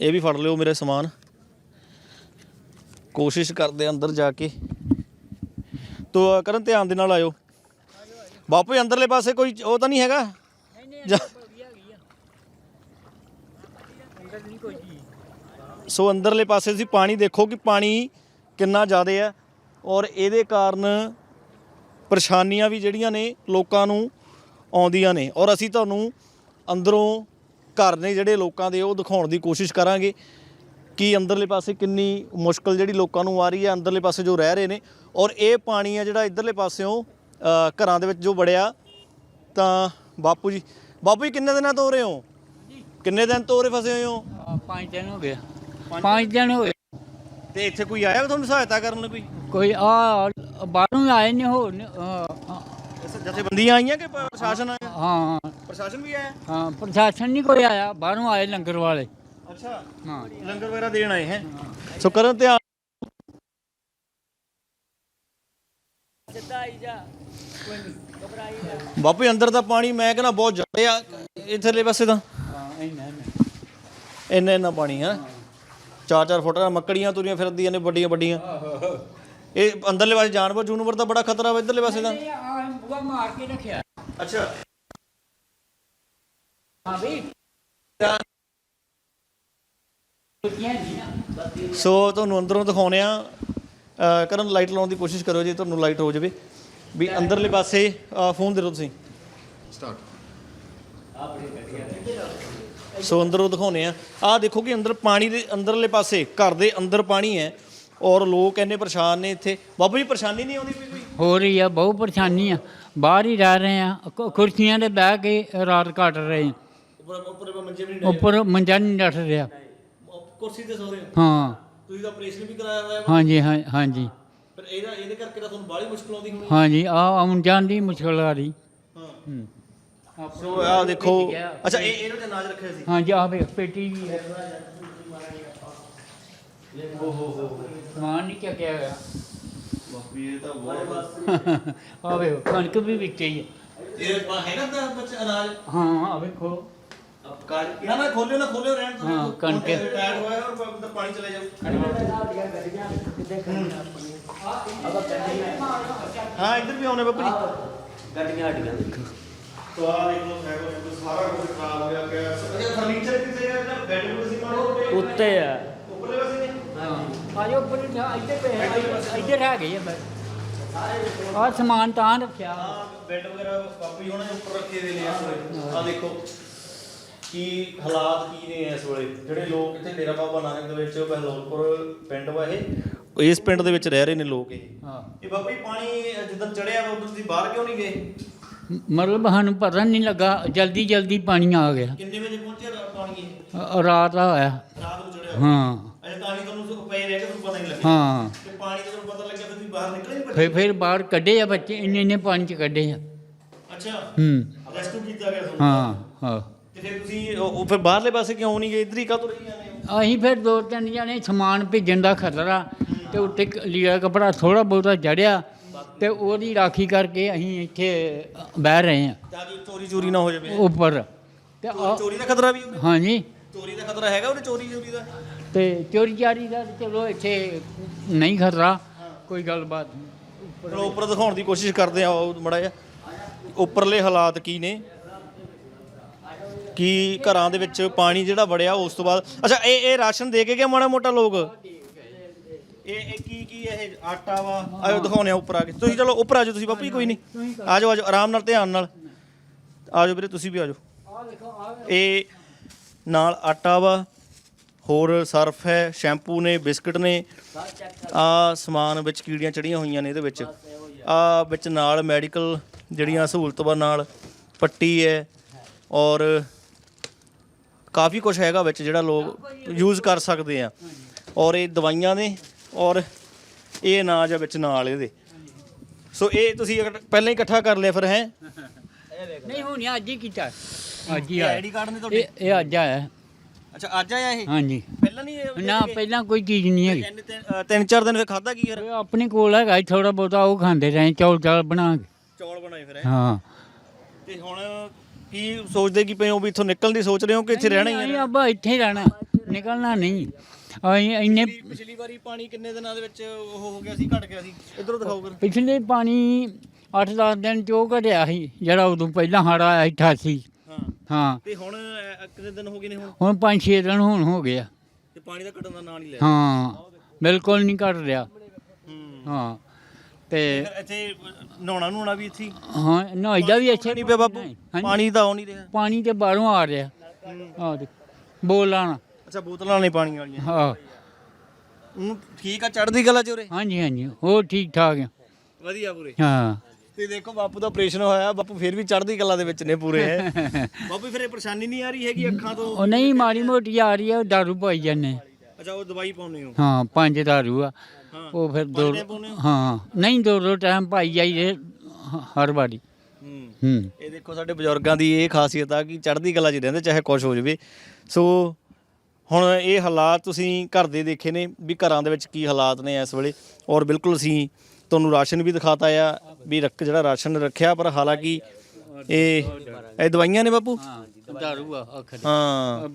ਇਹ ਵੀ ਫੜ ਲਿਓ ਮੇਰੇ ਸਮਾਨ। ਕੋਸ਼ਿਸ਼ ਕਰਦੇ ਅੰਦਰ ਜਾ ਕੇ। ਤੋ, ਕਰਨ ਧਿਆਨ ਦੇ ਨਾਲ ਆਇਓ। ਬਾਪੂ ਜੀ ਅੰਦਰਲੇ ਪਾਸੇ ਕੋਈ ਉਹ ਤਾਂ ਨਹੀਂ ਹੈਗਾ? ਜਾ- ਸੋ ਅੰਦਰਲੇ ਪਾਸੇ ਤੁਸੀਂ ਪਾਣੀ ਦੇਖੋ ਕਿ ਪਾਣੀ ਕਿੰਨਾ ਜ਼ਿਆਦਾ ਹੈ ਔਰ ਇਹਦੇ ਕਾਰਨ ਪਰੇਸ਼ਾਨੀਆਂ ਵੀ ਜਿਹੜੀਆਂ ਨੇ ਲੋਕਾਂ ਨੂੰ ਆਉਂਦੀਆਂ ਨੇ। ਔਰ ਅਸੀਂ ਤੁਹਾਨੂੰ ਅੰਦਰੋਂ ਘਰ ਨੇ ਜਿਹੜੇ ਲੋਕਾਂ ਦੇ ਉਹ ਦਿਖਾਉਣ ਦੀ ਕੋਸ਼ਿਸ਼ ਕਰਾਂਗੇ ਕਿ ਅੰਦਰਲੇ ਪਾਸੇ ਕਿੰਨੀ ਮੁਸ਼ਕਲ ਜਿਹੜੀ ਲੋਕਾਂ ਨੂੰ ਆ ਰਹੀ ਹੈ ਅੰਦਰਲੇ ਪਾਸੇ ਜੋ ਰਹਿ ਰਹੇ ਨੇ ਔਰ ਇਹ ਪਾਣੀ ਆ ਜਿਹੜਾ ਇਧਰਲੇ ਪਾਸਿਓਂ ਘਰਾਂ ਦੇ ਵਿੱਚ ਜੋ ਵੜਿਆ ਤਾਂ ਬਾਪੂ ਜੀ ਬਾਪੂ ਜੀ ਕਿੰਨੇ ਦਿਨਾਂ ਤੋਂ ਰਹੇ ਹੋ? ਕਿੰਨੇ ਦਿਨ ਤੋਂ ਉਰੇ ਫਸੇ ਹੋਏ ਹੋ? ਪੰਜ ਦਿਨ ਹੋ ਗਏ। ਪੰਜ ਦਿਨ ਹੋਏ ਤੇ ਇੱਥੇ ਕੋਈ ਆਇਆ ਤੁਹਾਨੂੰ ਸਹਾਇਤਾ ਕਰਨ ਕੋਈ? ਕੋਈ ਆ ਬਾਹਰੋਂ ਆਏ ਨੇ ਹੋਰ ਨੇ, ਅ, ਅ, ਜਥੇਬੰਦੀਆਂ ਆਈਆਂ ਕਿ ਪ- ਪ੍ਰਸ਼ਾਸਨ ਆਇਆ? ਹਾਂ ਪ੍ਰਸ਼ਾਸਨ ਵੀ ਆਇਆ? ਹਾਂ ਪ੍ਰਸ਼ਾਸਨ ਨਹੀਂ ਕੋਈ ਆਇਆ ਬਾਹਰੋਂ ਆਏ ਲੰਗਰ ਵਾਲੇ। ਅੱਛਾ। ਹਾਂ। ਲੰਗਰ ਵਗੈਰਾ ਦੇਣ ਆਏ ਹੈ। ਸੋ ਕਰਨ ਧਿਆਨ ਬਾਪੂ ਜੀ, ਅੰਦਰ ਦਾ ਪਾਣੀ ਮੈਂ ਕਹਿੰਦਾ ਬਹੁਤ ਜ਼ਿਆਦਾ ਆ। ਇਧਰਲੇ ਪਾਸੇ ਤਾਂ। ਹਾਂ ਇੰਨਾ ਇੰਨਾ। ਇੰਨਾ ਪਾਣੀ ਹੈ? ਚਾਰ ਚਾਰ ਫੁੱਟ ਦੀਆਂ ਮੱਕੜੀਆਂ ਤੁਰੀਆਂ ਫਿਰਦੀਆਂ ਨੇ ਵੱਡੀਆਂ ਵੱਡੀਆਂ। ਇਹ ਅੰਦਰਲੇ ਪਾਸੇ ਜਾਨਵਰ ਜੂਨਵਰ ਦਾ ਬੜਾ ਖਤਰਾ ਵਾ ਇਧਰਲੇ ਪਾਸੇ ਤਾਂ। ਆ ਬੁਆ ਮਾਰ ਕੇ ਰੱਖਿਆ। ਅੱਛਾ। ਹਾਂ ਵੀ। ਕੁੱਤੀਆਂ ਨਹੀਂ ਨਾ ਸੋ ਤੁਹਾਨੂੰ ਅੰਦਰੋਂ ਦਿਖਾਉਣੇ ਆ ਕਰਨ ਲਾਈਟ ਲਾਉਣ ਦੀ ਕੋਸ਼ਿਸ਼ ਕਰੋ ਜੇ ਤੁਹਾਨੂੰ ਲਾਈਟ ਹੋ ਜਾਵੇ। ਵੀ ਅੰਦਰਲੇ ਪਾਸੇ ਫੋਨ ਦੇ ਦਿਓ ਤੁਸੀਂ। ਸੋ ਅੰਦਰੋਂ ਦਿਖਾਉਣੇ ਆ ਆਹ ਦੇਖੋ ਕਿ ਅੰਦਰ ਪਾਣੀ ਦੇ ਅੰਦਰਲੇ ਪਾਸੇ ਘਰ ਦੇ ਅੰਦਰ ਪਾਣੀ ਹੈ ਔਰ ਲੋਕ ਇੰਨੇ ਪਰੇਸ਼ਾਨ ਨੇ ਇੱਥੇ। ਬਾਬੂ ਜੀ ਪਰੇਸ਼ਾਨੀ ਨਹੀਂ ਆਉਂਦੀ ਕੋਈ? ਹੋ ਰਹੀ ਆ ਬਹੁਤ ਪਰੇਸ਼ਾਨੀ ਆ। ਬਾਹਰ ਹੀ ਰਹਿ ਰਹੇ ਆ ਕੁ- ਕੁਰਸੀਆਂ ਤੇ ਬਹਿ ਕੇ ਰਾਤ ਕੱਟ ਰਹੇ ਆ ਉੱਪਰ ਉੱਪਰ ਮੰਜੇ ਵੀ ਉੱਪਰ ਮੰਜਾ ਨਹੀਂ ਡੱਟ ਰਿਹਾ। ਨਹੀਂ ਕੁਰਸੀ ਤੇ ਸੋ ਰਹੇ ਹਾਂ। ਤੁਸੀਂ ਤਾਂ ਆਪਰੇਸ਼ਨ ਵੀ ਕਰਾਇਆ ਹੋਇਆ ਵਾ। ਹਾਂਜੀ ਹਾਂ ਹਾਂਜੀ। ਪਰ ਇਹਦਾ ਇਹਦੇ ਕਰਕੇ ਤਾਂ ਤੁਹਾਨੂੰ ਬਾਹਲੀ ਮੁਸ਼ਕਲ ਆਉਂਦੀ ਹੋਣੀ। ਹਾਂਜੀ ਆ ਆਉਣ ਜਾਣ ਦੀ ਮੁਸ਼ਕਲ ਆ ਰਹੀ ਹਾਂ। ਹੂੰ। ਸੋ ਆਹ ਦੇਖੋ ਅੱਛਾ ਇਹ ਇਹਨੂੰ ਤੇ ਨਾਜ ਰੱਖਿਆ ਸੀ। ਹਾਂਜੀ ਆ ਵੇ ਪੇਟੀ ਵੀ ਹੈ। ਸਮਾਨ ਨਹੀਂ ਚੱਕਿਆ ਗਿਆ ਬਾਪੂ ਇਹ ਤਾਂ ਬਹੁਤ ਆ ਵੇ ਕਣਕ ਵੀ ਵਿੱਚ ਹੀ ਹੈ। ਇਹ ਹੈਗਾ ਤਾਂ ਬੱਚਾ ਅਨਾਜ? ਹਾਂ ਆ ਵੇਖੋ। ਨਾ ਨਾ ਖੋਲਿਓ ਨਾ ਖੋਲਿਓ ਰਹਿਣ ਦਿਓ। ਹਾਂ, ਕਣਕ। ਟਾਇਰ ਹੋਇਆ ਔਰ ਅੰਦਰ ਪਾਣੀ ਚਲੇ ਜਾਊ ਹਾਂ ਇੱਧਰ ਵੀ ਆਉਣੇ ਬਾਪੂ ਜੀ। ਗੱਡੀਆਂ ਹਟੀਆਂ। ਤੋ ਆ ਦੇਖ ਲਓ ਸਾਈਕਲ ਸੁਕਲ ਸਾਰਾ ਕੁਝ ਖਰਾਬ ਹੋਇਆ ਪਿਆ। ਅੱਛਾ ਫਰਨੀਚਰ ਕਿੱਥੇ ਹੈ ਜਿਹੜਾ ਬੈੱਡ ਬੁੱਡ ਸੀ ਮਾਰੋ ਉੱਤੇ ਆ। ਉੱਪਰਲੇ ਪਾਸੇ ਨੇ ਹਾਂ। ਆਜੋ ਉੱਪਰ ਇੱਥੇ ਪਏ ਇੱਧਰ ਹੈਗੇ ਆ ਬਸ। ਆ ਸਮਾਨ ਤਾਂ ਰੱਖਿਆ। ਹਾਂ ਬੈੱਡ ਵਗੈਰਾ ਬਾਪੂ ਜੀ ਉਹਨਾਂ ਨੇ ਉੱਪਰ ਰੱਖੇ ਦੇ ਨੇ ਆ ਦੇਖੋ। ਕੀ ਹਾਲਾਤ ਕੀ ਨੇ ਇਸ ਵੇਲੇ? ਜਿਹੜੇ ਲੋਕ ਇੱਥੇ ਡੇਰਾ ਬਾਬਾ ਨਾਨਕ ਦੇ ਵਿੱਚ ਬਹਿਲੋਲਪੁਰ ਪਿੰਡ ਵਾ ਇਹ। ਇਸ ਪਿੰਡ ਦੇ ਵਿੱਚ ਰਹਿ ਰਹੇ ਨੇ ਲੋਕ ਇਹ। ਹਾਂ। ਇਹ ਬਾਬਾ ਜੀ ਪਾਣੀ ਜਿੱਦਾਂ ਚੜਿਆ ਵਾ ਉਦੋਂ ਤੁਸੀਂ ਬਾਹਰ ਕਿਉਂ ਨਹੀਂ ਗਏ? ਮਤਲਬ ਸਾਨੂੰ ਪਤਾ ਨਹੀਂ ਲੱਗਾ ਜਲਦੀ ਜਲਦੀ ਪਾਣੀ ਆ ਗਿਆ। ਕਿੰਨੇ ਵਜੇ ਪਹੁੰਚਿਆ ਰਾ- ਪਾਣੀ ਇਹ? ਅ- ਰਾਤ ਆ ਹੋਇਆ। ਰਾਤ ਨੂੰ ਚੜਿਆ। ਹਾਂ। ਅਜੇ ਤਾਂ ਹੀ ਤੁਹਾਨੂੰ ਪਏ ਰਹਿ ਕੇ ਤੁਹਾਨੂੰ ਪਤਾ ਨਹੀਂ ਲੱਗਿਆ। ਹਾਂ। ਤੇ ਪਾਣੀ ਦਾ ਤੁਹਾਨੂੰ ਪਤਾ ਲੱਗਿਆ ਤੁਸੀਂ ਬਾਹਰ ਨਿਕਲੇ ਨਹੀਂ ਫਿਰ ਫਿਰ ਬਾਹਰ ਕੱਢੇ ਆ ਬੱਚੇ ਇੰਨੇ ਇੰਨੇ ਪਾਣੀ ਚ ਕੱਢੇ ਆ। ਅੱਛਾ। ਹੂੰ। ਰੈਸਕਿਊ ਕੀਤਾ ਗਿਆ ਤੁਹਾਨੂੰ? ਹਾਂ ਹਾਂ। ਤੇ ਫਿਰ ਤੁਸੀਂ ਉਹ ਉਹ ਫਿਰ ਬਾਹਰਲੇ ਪਾਸੇ ਕਿਉਂ ਨਹੀਂ ਗਏ? ਇੱਧਰ ਹੀ ਕਾਹਤੋਂ ਰਹੀ ਜਾਂਦੇ ਹੋ ਅਸੀਂ ਫਿਰ ਦੋ ਤਿੰਨ ਜਣੇ ਸਮਾਨ ਭੇਜਣ ਦਾ ਖਤਰਾ ਤੇ ਉੱਤੇ ਕ- ਲੀੜਾ ਕਪੜਾ ਥੋੜਾ ਬਹੁਤਾ ਜੜਿਆ ਤੇ ਉਹਦੀ ਰਾਖੀ ਕਰਕੇ ਅਸੀਂ ਇੱਥੇ ਬਹਿ ਰਹੇ ਹਾਂ। ਤਾਂ ਕਿ ਚੋਰੀ ਚੋਰੀ ਨਾ ਹੋ ਜਾਵੇ। ਉੱਪਰ। ਤੇ ਆ- ਚੋਰੀ ਦਾ ਖਤਰਾ ਵੀ ਉਹਦੇ? ਹਾਂਜੀ। ਚੋਰੀ ਦਾ ਖਤਰਾ ਹੈਗਾ ਉਹਦੇ ਚੋਰੀ ਚੋਰੀ ਦਾ? ਤੇ ਚੋਰੀ ਚਾਰੀ ਦਾ ਤੇ ਚਲੋ ਇੱਥੇ ਨਹੀਂ ਖਤਰਾ ਕੋਈ ਗੱਲਬਾਤ ਨਹੀਂ। ਚਲੋ ਉੱਪਰ ਦਿਖਾਉਣ ਦੀ ਕੋਸ਼ਿਸ਼ ਕਰਦੇ ਆ ਉਹ ਮੜਾ ਜਿਹਾ। ਉੱਪਰਲੇ ਹਾਲਾਤ ਕੀ ਨੇ? ਕਿ ਘਰਾਂ ਦੇ ਵਿੱਚ ਪਾਣੀ ਜਿਹੜਾ ਵੜਿਆ ਉਸ ਤੋਂ ਬਾਅਦ ਅੱਛਾ, ਇਹ ਇਹ ਰਾਸ਼ਨ ਦੇ ਕੇ ਗਿਆ ਮਾੜਾ ਮੋਟਾ ਲੋਕ? ਇਹ ਇਹ ਕੀ ਕੀ ਇਹ ਆਟਾ ਵਾ? ਆਜੋ ਦਿਖਾਉਣੇ ਆ ਉੱਪਰ ਆ ਕੇ। ਤੁਸੀਂ ਚਲੋ ਉੱਪਰ ਆ ਜਾਓ ਤੁਸੀਂ ਬਾਪੂ ਜੀ, ਕੋਈ ਨਹੀਂ। ਆ ਜਾਓ ਆ ਜਾਓ, ਆਰਾਮ ਨਾਲ, ਧਿਆਨ ਨਾਲ। ਆ ਜਾਓ ਵੀਰੇ, ਤੁਸੀਂ ਵੀ ਆ ਜਾਓ। ਇਹ ਨਾਲ ਆਟਾ ਵਾ, ਹੋਰ ਸਰਫ ਹੈ, ਸ਼ੈਂਪੂ ਨੇ, ਬਿਸਕਟ ਨੇ। ਆ ਸਮਾਨ ਵਿੱਚ ਕੀੜੀਆਂ ਚੜੀਆਂ ਹੋਈਆਂ ਨੇ ਇਹਦੇ ਵਿੱਚ। ਆ ਵਿੱਚ ਨਾਲ ਮੈਡੀਕਲ ਜਿਹੜੀਆਂ ਸਹੂਲਤਾਂ ਨਾਲ ਪੱਟੀ ਹੈ ਔਰ ਕਾਫੀ ਕੁਝ ਹੈਗਾ ਵਿੱਚ ਜਿਹੜਾ ਲੋਕ ਯੂਜ਼ ਕਰ ਸਕਦੇ ਆ। ਔਰ ਇਹ ਦਵਾਈਆਂ ਨੇ ਔਰ ਇਹ ਅਨਾਜ ਆ ਵਿੱਚ ਨਾਲ ਇਹਦੇ। ਸੋ ਇਹ ਤੁਸੀਂ ਅਗਰ ਪਹਿਲਾਂ ਹੀ ਇਕੱਠਾ ਕਰ ਲਿਆ ਫਿਰ ਹੈ? ਨਹੀਂ ਹੁਣ ਅੱਜ ਹੀ ਕੀਤਾ। ਅੱਜ ਹੀ ਆਇਆ। ਆਈਡੀ ਕਾਰਡ ਨੇ ਤੁਹਾਡੇ? ਇਹ ਇਹ ਅੱਜ ਆਇਆ। ਅੱਛਾ ਅੱਜ ਆਇਆ ਇਹ? ਹਾਂਜੀ। ਪਹਿਲਾਂ ਨਹੀਂ ਇਹ ਨਾ ਪਹਿਲਾਂ ਕੋਈ ਚੀਜ਼ ਨਹੀਂ ਹੈਗੀ। ਤਿੰਨ- ਤਿੰਨ ਅ, ਤਿੰਨ ਚਾਰ ਦਿਨ ਫਿਰ ਖਾਦਾ ਕੀ ਯਾਰ? ਇਹ ਆਪਣੇ ਕੋਲ ਹੈਗਾ ਥੋੜਾ ਬਹੁਤਾ ਉਹ ਖਾਂਦੇ ਰਹੇ ਚੌਲ ਚਾਲ ਬਣਾ ਕੇ। ਚੌਲ ਬਣਾਏ ਫਿਰ ਹੈਂ? ਹਾਂ। ਤੇ ਹੁਣ ਕੀ ਸੋਚਦੇ ਕੀ ਪਏ ਹੋ ਵੀ ਇੱਥੋਂ ਨਿਕਲਣ ਦੀ ਸੋਚ ਰਹੇ ਹੋ ਕਿ ਇੱਥੇ ਰਹਿਣਾ ਹੀ ਹੈ? ਅੱਬਾ ਇੱਥੇ ਹੀ ਰਹਿਣਾ। ਨਿਕਲਣਾ ਨਹੀਂ। ਅਸੀਂ ਇੰਨੇ ਪਿਛਲੀ ਵਾਰੀ ਪਾਣੀ ਕਿੰਨੇ ਦਿਨਾਂ ਦੇ ਵਿੱਚ ਉਹ ਹੋ ਗਿਆ ਸੀ ਘਟ ਗਿਆ ਸੀ? ਇਧਰੋਂ ਦਿਖਾਓ ਕਰ ਪਿਛਲੇ ਪਾਣੀ 8-10 ਦਿਨ ਚ ਉਹ ਘਟਿਆ ਸੀ ਜਿਹੜਾ ਉਦੋਂ ਪਹਿਲਾਂ ਹੜ ਆਇਆ ਸੀ 88 ਹਾਂ। ਹਾਂ। ਤੇ ਹੁਣ ਅ, ਕਿੰਨੇ ਦਿਨ ਹੋ ਗਏ ਨੇ ਹੁਣ? ਹੁਣ 5-6 ਦਿਨ ਹੁਣ ਹੋ ਗਏ ਆ ਤੇ ਪਾਣੀ ਦਾ ਘਟਣ ਦਾ ਨਾਂ ਨਹੀਂ ਲਿਆ ਹਾਂ। ਬਿਲਕੁਲ ਨਹੀਂ ਘਟ ਰਿਹਾ। ਹੂੰ। ਹਾਂ। ਤੇ ਫਿਰ ਇੱਥੇ ਨਹਾਉਣਾ ਨੂਣਾ ਵੀ ਇੱਥੇ ਹੀ? ਹਾਂ ਨਹਾਈਦਾ ਵੀ ਅੱਛੇ ਨਹੀਂ ਪਿਆ ਬਾਪੂ? ਹਾਂਜੀ। ਪਾਣੀ ਤਾਂ ਆ ਨਹੀਂ ਰਿਹਾ। ਪਾਣੀ ਤੇ ਬਾਹਰੋਂ ਆ ਰਿਹਾ। ਆ ਦੇਖ ਬੋਲ ਅੱਛਾ ਬੋਤਲਾਂ ਨੇ ਪਾਣੀ ਵਾਲੀਆਂ। ਹਾਂ। ਹੂੰ ਠੀਕ ਆ ਚੜਦੀ ਕਲਾ ਚ ਉਰੇ? ਹਾਂਜੀ ਹਾਂਜੀ। ਹੋਰ ਠੀਕ ਠਾਕ ਆ। ਵਧੀਆ ਪੂਰੇ। ਹਾਂ। ਤੇ ਦੇਖੋ ਬਾਪੂ ਦਾ ਆਪਰੇਸ਼ਨ ਹੋਇਆ। ਬਾਪੂ ਫਿਰ ਵੀ ਚੜਦੀ ਕਲਾ ਦੇ ਵਿੱਚ ਨੇ ਪੂਰੇ। ਹੈ ਬਾਪੂ ਫਿਰ ਇਹ ਪਰੇਸ਼ਾਨੀ ਨਹੀਂ ਆ ਰਹੀ ਹੈਗੀ ਅੱਖਾਂ ਤੋਂ? ਉਹ ਨਹੀਂ ਮਾੜੀ ਮੋਟੀ ਆ ਰਹੀ ਆ ਉਹ ਦਾਰੂ ਪਾਈ ਜਾਂਦੇ। ਅੱਛਾ ਉਹ ਦਵਾਈ ਪਾਉਨੇ ਹੋ? ਹਾਂ ਪੰਜ ਦਾਰੂ ਆ। ਹਾਂ ਉਹ ਫਿਰ ਦੋ ਹੋ? ਹਾਂ ਨਹੀਂ ਦੋ ਦੋ ਟਾਈਮ ਪਾਈ ਜਾਈਦੇ ਹ- ਹਰ ਵਾਰੀ। ਹੂੰ। ਹੂੰ। ਇਹ ਦੇਖੋ ਸਾਡੇ ਬਜ਼ੁਰਗਾਂ ਦੀ ਇਹ ਖਾਸੀਅਤ ਆ ਕਿ ਚੜ੍ਹਦੀ ਕਲਾ 'ਚ ਰਹਿੰਦੇ ਚਾਹੇ ਕੁਝ ਹੋ ਜਾਵੇ। ਸੋ ਹੁਣ ਇਹ ਹਾਲਾਤ ਤੁਸੀਂ ਘਰ ਦੇ ਦੇਖੇ ਨੇ ਵੀ ਘਰਾਂ ਦੇ ਵਿੱਚ ਕੀ ਹਾਲਾਤ ਨੇ ਇਸ ਵੇਲੇ। ਔਰ ਬਿਲਕੁਲ ਅਸੀਂ ਤੁਹਾਨੂੰ ਰਾਸ਼ਨ ਵੀ ਦਿਖਾਤਾ ਆ ਵੀ ਰੱਖ ਜਿਹੜਾ ਰਾਸ਼ਨ ਰੱਖਿਆ ਪਰ ਹਾਲਾਂਕਿ ਇਹ ਇਹ ਦਵਾਈਆਂ ਨੇ ਬਾਪੂ? ਹਾਂ ਦਾਰੂ ਆ ਅੱਖ ਹਾਂ।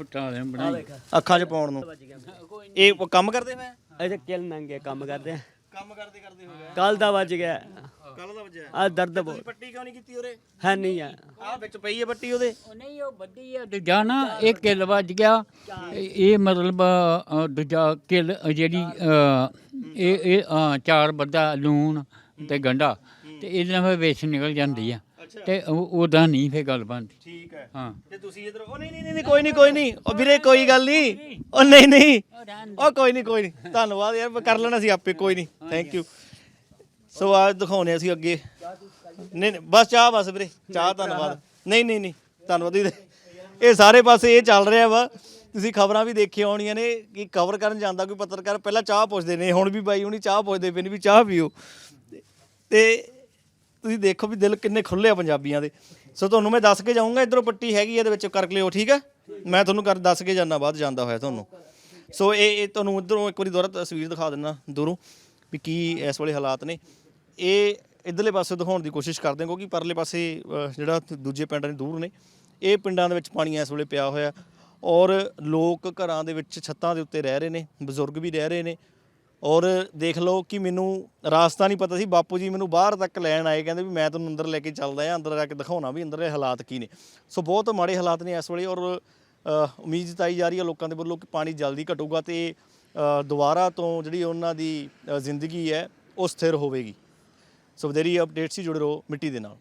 ਬਣਾਈ। ਅੱਖਾਂ 'ਚ ਪਾਉਣ ਨੂੰ। ਇਹ ਕੰਮ ਕਰਦੇ ਮੈਂ? ਅਜੇ ਕਿਲ ਨੰਗੇ ਕੰਮ ਕਰਦੇ ਆ। ਕੰਮ ਕਰਦੇ ਕਰਦੇ ਹੋ ਗਿਆ। ਕੱਲ ਦਾ ਵੱਜ ਗਿਆ। ਕੱਲ ਦਾ ਵਜਿਆ। ਆ ਦਰਦ ਬਹੁਤ। ਪੱਟੀ ਕਿਉਂ ਨਹੀਂ ਕੀਤੀ ਉਰੇ? ਹੈ ਨਹੀਂ ਆ। ਆ ਵਿੱਚ ਪਈ ਹੈ ਪੱਟੀ ਉਹਦੇ। ਉਹ ਨਹੀਂ ਉਹ ਵੱਡੀ ਆ ਦੂਜਾ ਨਾ ਇਹ ਕਿੱਲ ਵੱਜ ਗਿਆ। ਇਹ ਮਤਲਬ ਅ, ਦੂਜਾ ਕਿੱਲ ਜਿਹੜੀ ਅ, ਇਹ ਇਹ ਅ, ਚਾਰ ਬੱਦਾ ਲੂਣ ਤੇ ਗੰਡਾ ਤੇ ਇਹਦੇ ਨਾਲ ਫਿਰ ਵੇਸ ਨਿਕਲ ਜਾਂਦੀ ਆ। ਤੇ ਉਹਦਾ ਨਹੀਂ ਫੇ ਗੱਲ ਬਣਦੀ। ਠੀਕ ਹੈ। ਹਾਂ। ਤੇ ਤੁਸੀਂ ਇਧਰ ਉਹ ਨਹੀਂ ਨਹੀਂ ਨਹੀਂ ਕੋਈ ਨਹੀਂ ਕੋਈ ਨਹੀਂ। ਉਹ ਵੀਰੇ ਕੋਈ ਗੱਲ ਨਹੀਂ। ਉਹ ਨਹੀਂ ਨਹੀਂ। ਉਹ ਕੋਈ ਨਹੀਂ ਕੋਈ ਨਹੀਂ। ਧੰਨਵਾਦ ਯਾਰ ਕਰ ਲੈਣਾ ਸੀ ਆਪੇ ਕੋਈ ਨਹੀਂ। ਥੈਂਕ ਯੂ ਸੋ ਆ ਦਿਖਾਉਣੇ ਅਸੀਂ ਅੱਗੇ। ਨਹੀਂ ਨਹੀਂ ਬਸ ਚਾਹ ਬਸ ਵੀਰੇ। ਚਾਹ ਧੰਨਵਾਦ। ਨਹੀਂ ਨਹੀਂ ਨਹੀਂ। ਧੰਨਵਾਦ ਵੀਰੇ ਇਹ ਸਾਰੇ ਪਾਸੇ ਇਹ ਚੱਲ ਰਿਹਾ ਵਾ। ਤੁਸੀਂ ਖਬਰਾਂ ਵੀ ਦੇਖੀ ਆਉਣੀਆਂ ਨੇ ਕਿ ਕਵਰ ਕਰਨ ਜਾਂਦਾ ਕੋਈ ਪੱਤਰਕਾਰ। ਪਹਿਲਾਂ ਚਾਹ ਪੁੱਛਦੇ ਨੇ। ਹੁਣ ਵੀ ਬਾਈ ਹੁਣੀ ਚਾਹ ਪੁੱਛਦੇ ਪਏ ਨੇ ਵੀ ਚਾਹ ਪੀਓ। ਤੇ ਤੁਸੀਂ ਦੇਖੋ ਵੀ ਦਿਲ ਕਿੰਨੇ ਖੁੱਲੇ ਆ ਪੰਜਾਬੀਆਂ ਦੇ। ਸੋ ਤੁਹਾਨੂੰ ਮੈਂ ਦੱਸ ਕੇ ਜਾਊਂਗਾ ਇਧਰੋਂ ਪੱਟੀ ਹੈਗੀ ਇਹਦੇ ਵਿੱਚ ਕਰ ਲਿਓ ਠੀਕ ਹੈ ਮੈਂ ਤੁਹਾਨੂੰ ਕਰ ਦੱਸ ਕੇ ਜਾਣਾ ਬਾਅਦ ਜਾਂਦਾ ਹੋਇਆ ਤੁਹਾਨੂੰ। ਸੋ ਇਹ ਇਹ ਤੁਹਾਨੂੰ ਇਧਰੋਂ ਇੱਕ ਵਾਰੀ ਦੁਬਾਰਾ ਤਸਵੀਰ ਦਿਖਾ ਦਿੰਦਾ ਦੂਰੋਂ ਵੀ ਕੀ ਇਸ ਵੇਲੇ ਹਾਲਾਤ ਨੇ। ਇਹ ਇਧਰਲੇ ਪਾਸੇ ਦਿਖਾਉਣ ਦੀ ਕੋਸ਼ਿਸ਼ ਕਰਦੇ ਹਾਂ ਕਿਉਂਕਿ ਪਰਲੇ ਪਾਸੇ ਅਹ, ਜਿਹੜਾ ਦੂਜੇ ਪਿੰਡਾਂ ਨੇ ਦੂਰ ਨੇ ਇਹ ਪਿੰਡਾਂ ਦੇ ਵਿੱਚ ਪਾਣੀ ਇਸ ਵੇਲੇ ਪਿਆ ਹੋਇਆ। ਔਰ ਲੋਕ ਘਰਾਂ ਦੇ ਵਿੱਚ ਛੱਤਾਂ ਦੇ ਉੱਤੇ ਰਹਿ ਰਹੇ ਨੇ ਬਜ਼ੁਰਗ ਵੀ ਰਹਿ ਰਹੇ ਨੇ ਔਰ ਦੇਖ ਲਓ ਕਿ ਮੈਨੂੰ ਰਾਸਤਾ ਨਹੀਂ ਪਤਾ ਸੀ। ਬਾਪੂ ਜੀ ਮੈਨੂੰ ਬਾਹਰ ਤੱਕ ਲੈਣ ਆਏ, ਕਹਿੰਦੇ ਵੀ ਮੈਂ ਤੁਹਾਨੂੰ ਅੰਦਰ ਲੈ ਕੇ ਚੱਲਦਾ ਆ ਅੰਦਰ ਜਾ ਕੇ ਦਿਖਾਉਣਾ ਵੀ ਅੰਦਰ ਹਾਲਾਤ ਕੀ ਨੇ। ਸੋ ਬਹੁਤ ਮਾੜੇ ਹਾਲਾਤ ਨੇ ਇਸ ਵੇਲੇ ਔਰ ਉਮੀਦ ਜਤਾਈ ਜਾ ਰਹੀ ਹੈ ਲੋਕਾਂ ਦੇ ਵੱਲੋਂ ਕਿ ਪਾਣੀ ਜਲਦੀ ਘਟੂਗਾ ਤੇ ਦੁਬਾਰਾ ਤੋਂ ਜਿਹੜੀ ਉਹਨਾਂ ਦੀ ਜ਼ਿੰਦਗੀ ਹੈ, ਉਹ ਸਥਿਰ ਹੋਵੇਗੀ। ਸੋ ਵਧੇਰੀ ਅਪਡੇਟ ਸੀ ਜੁੜੇ ਰਹੋ ਮਿੱਟੀ ਦੇ ਨਾਲ।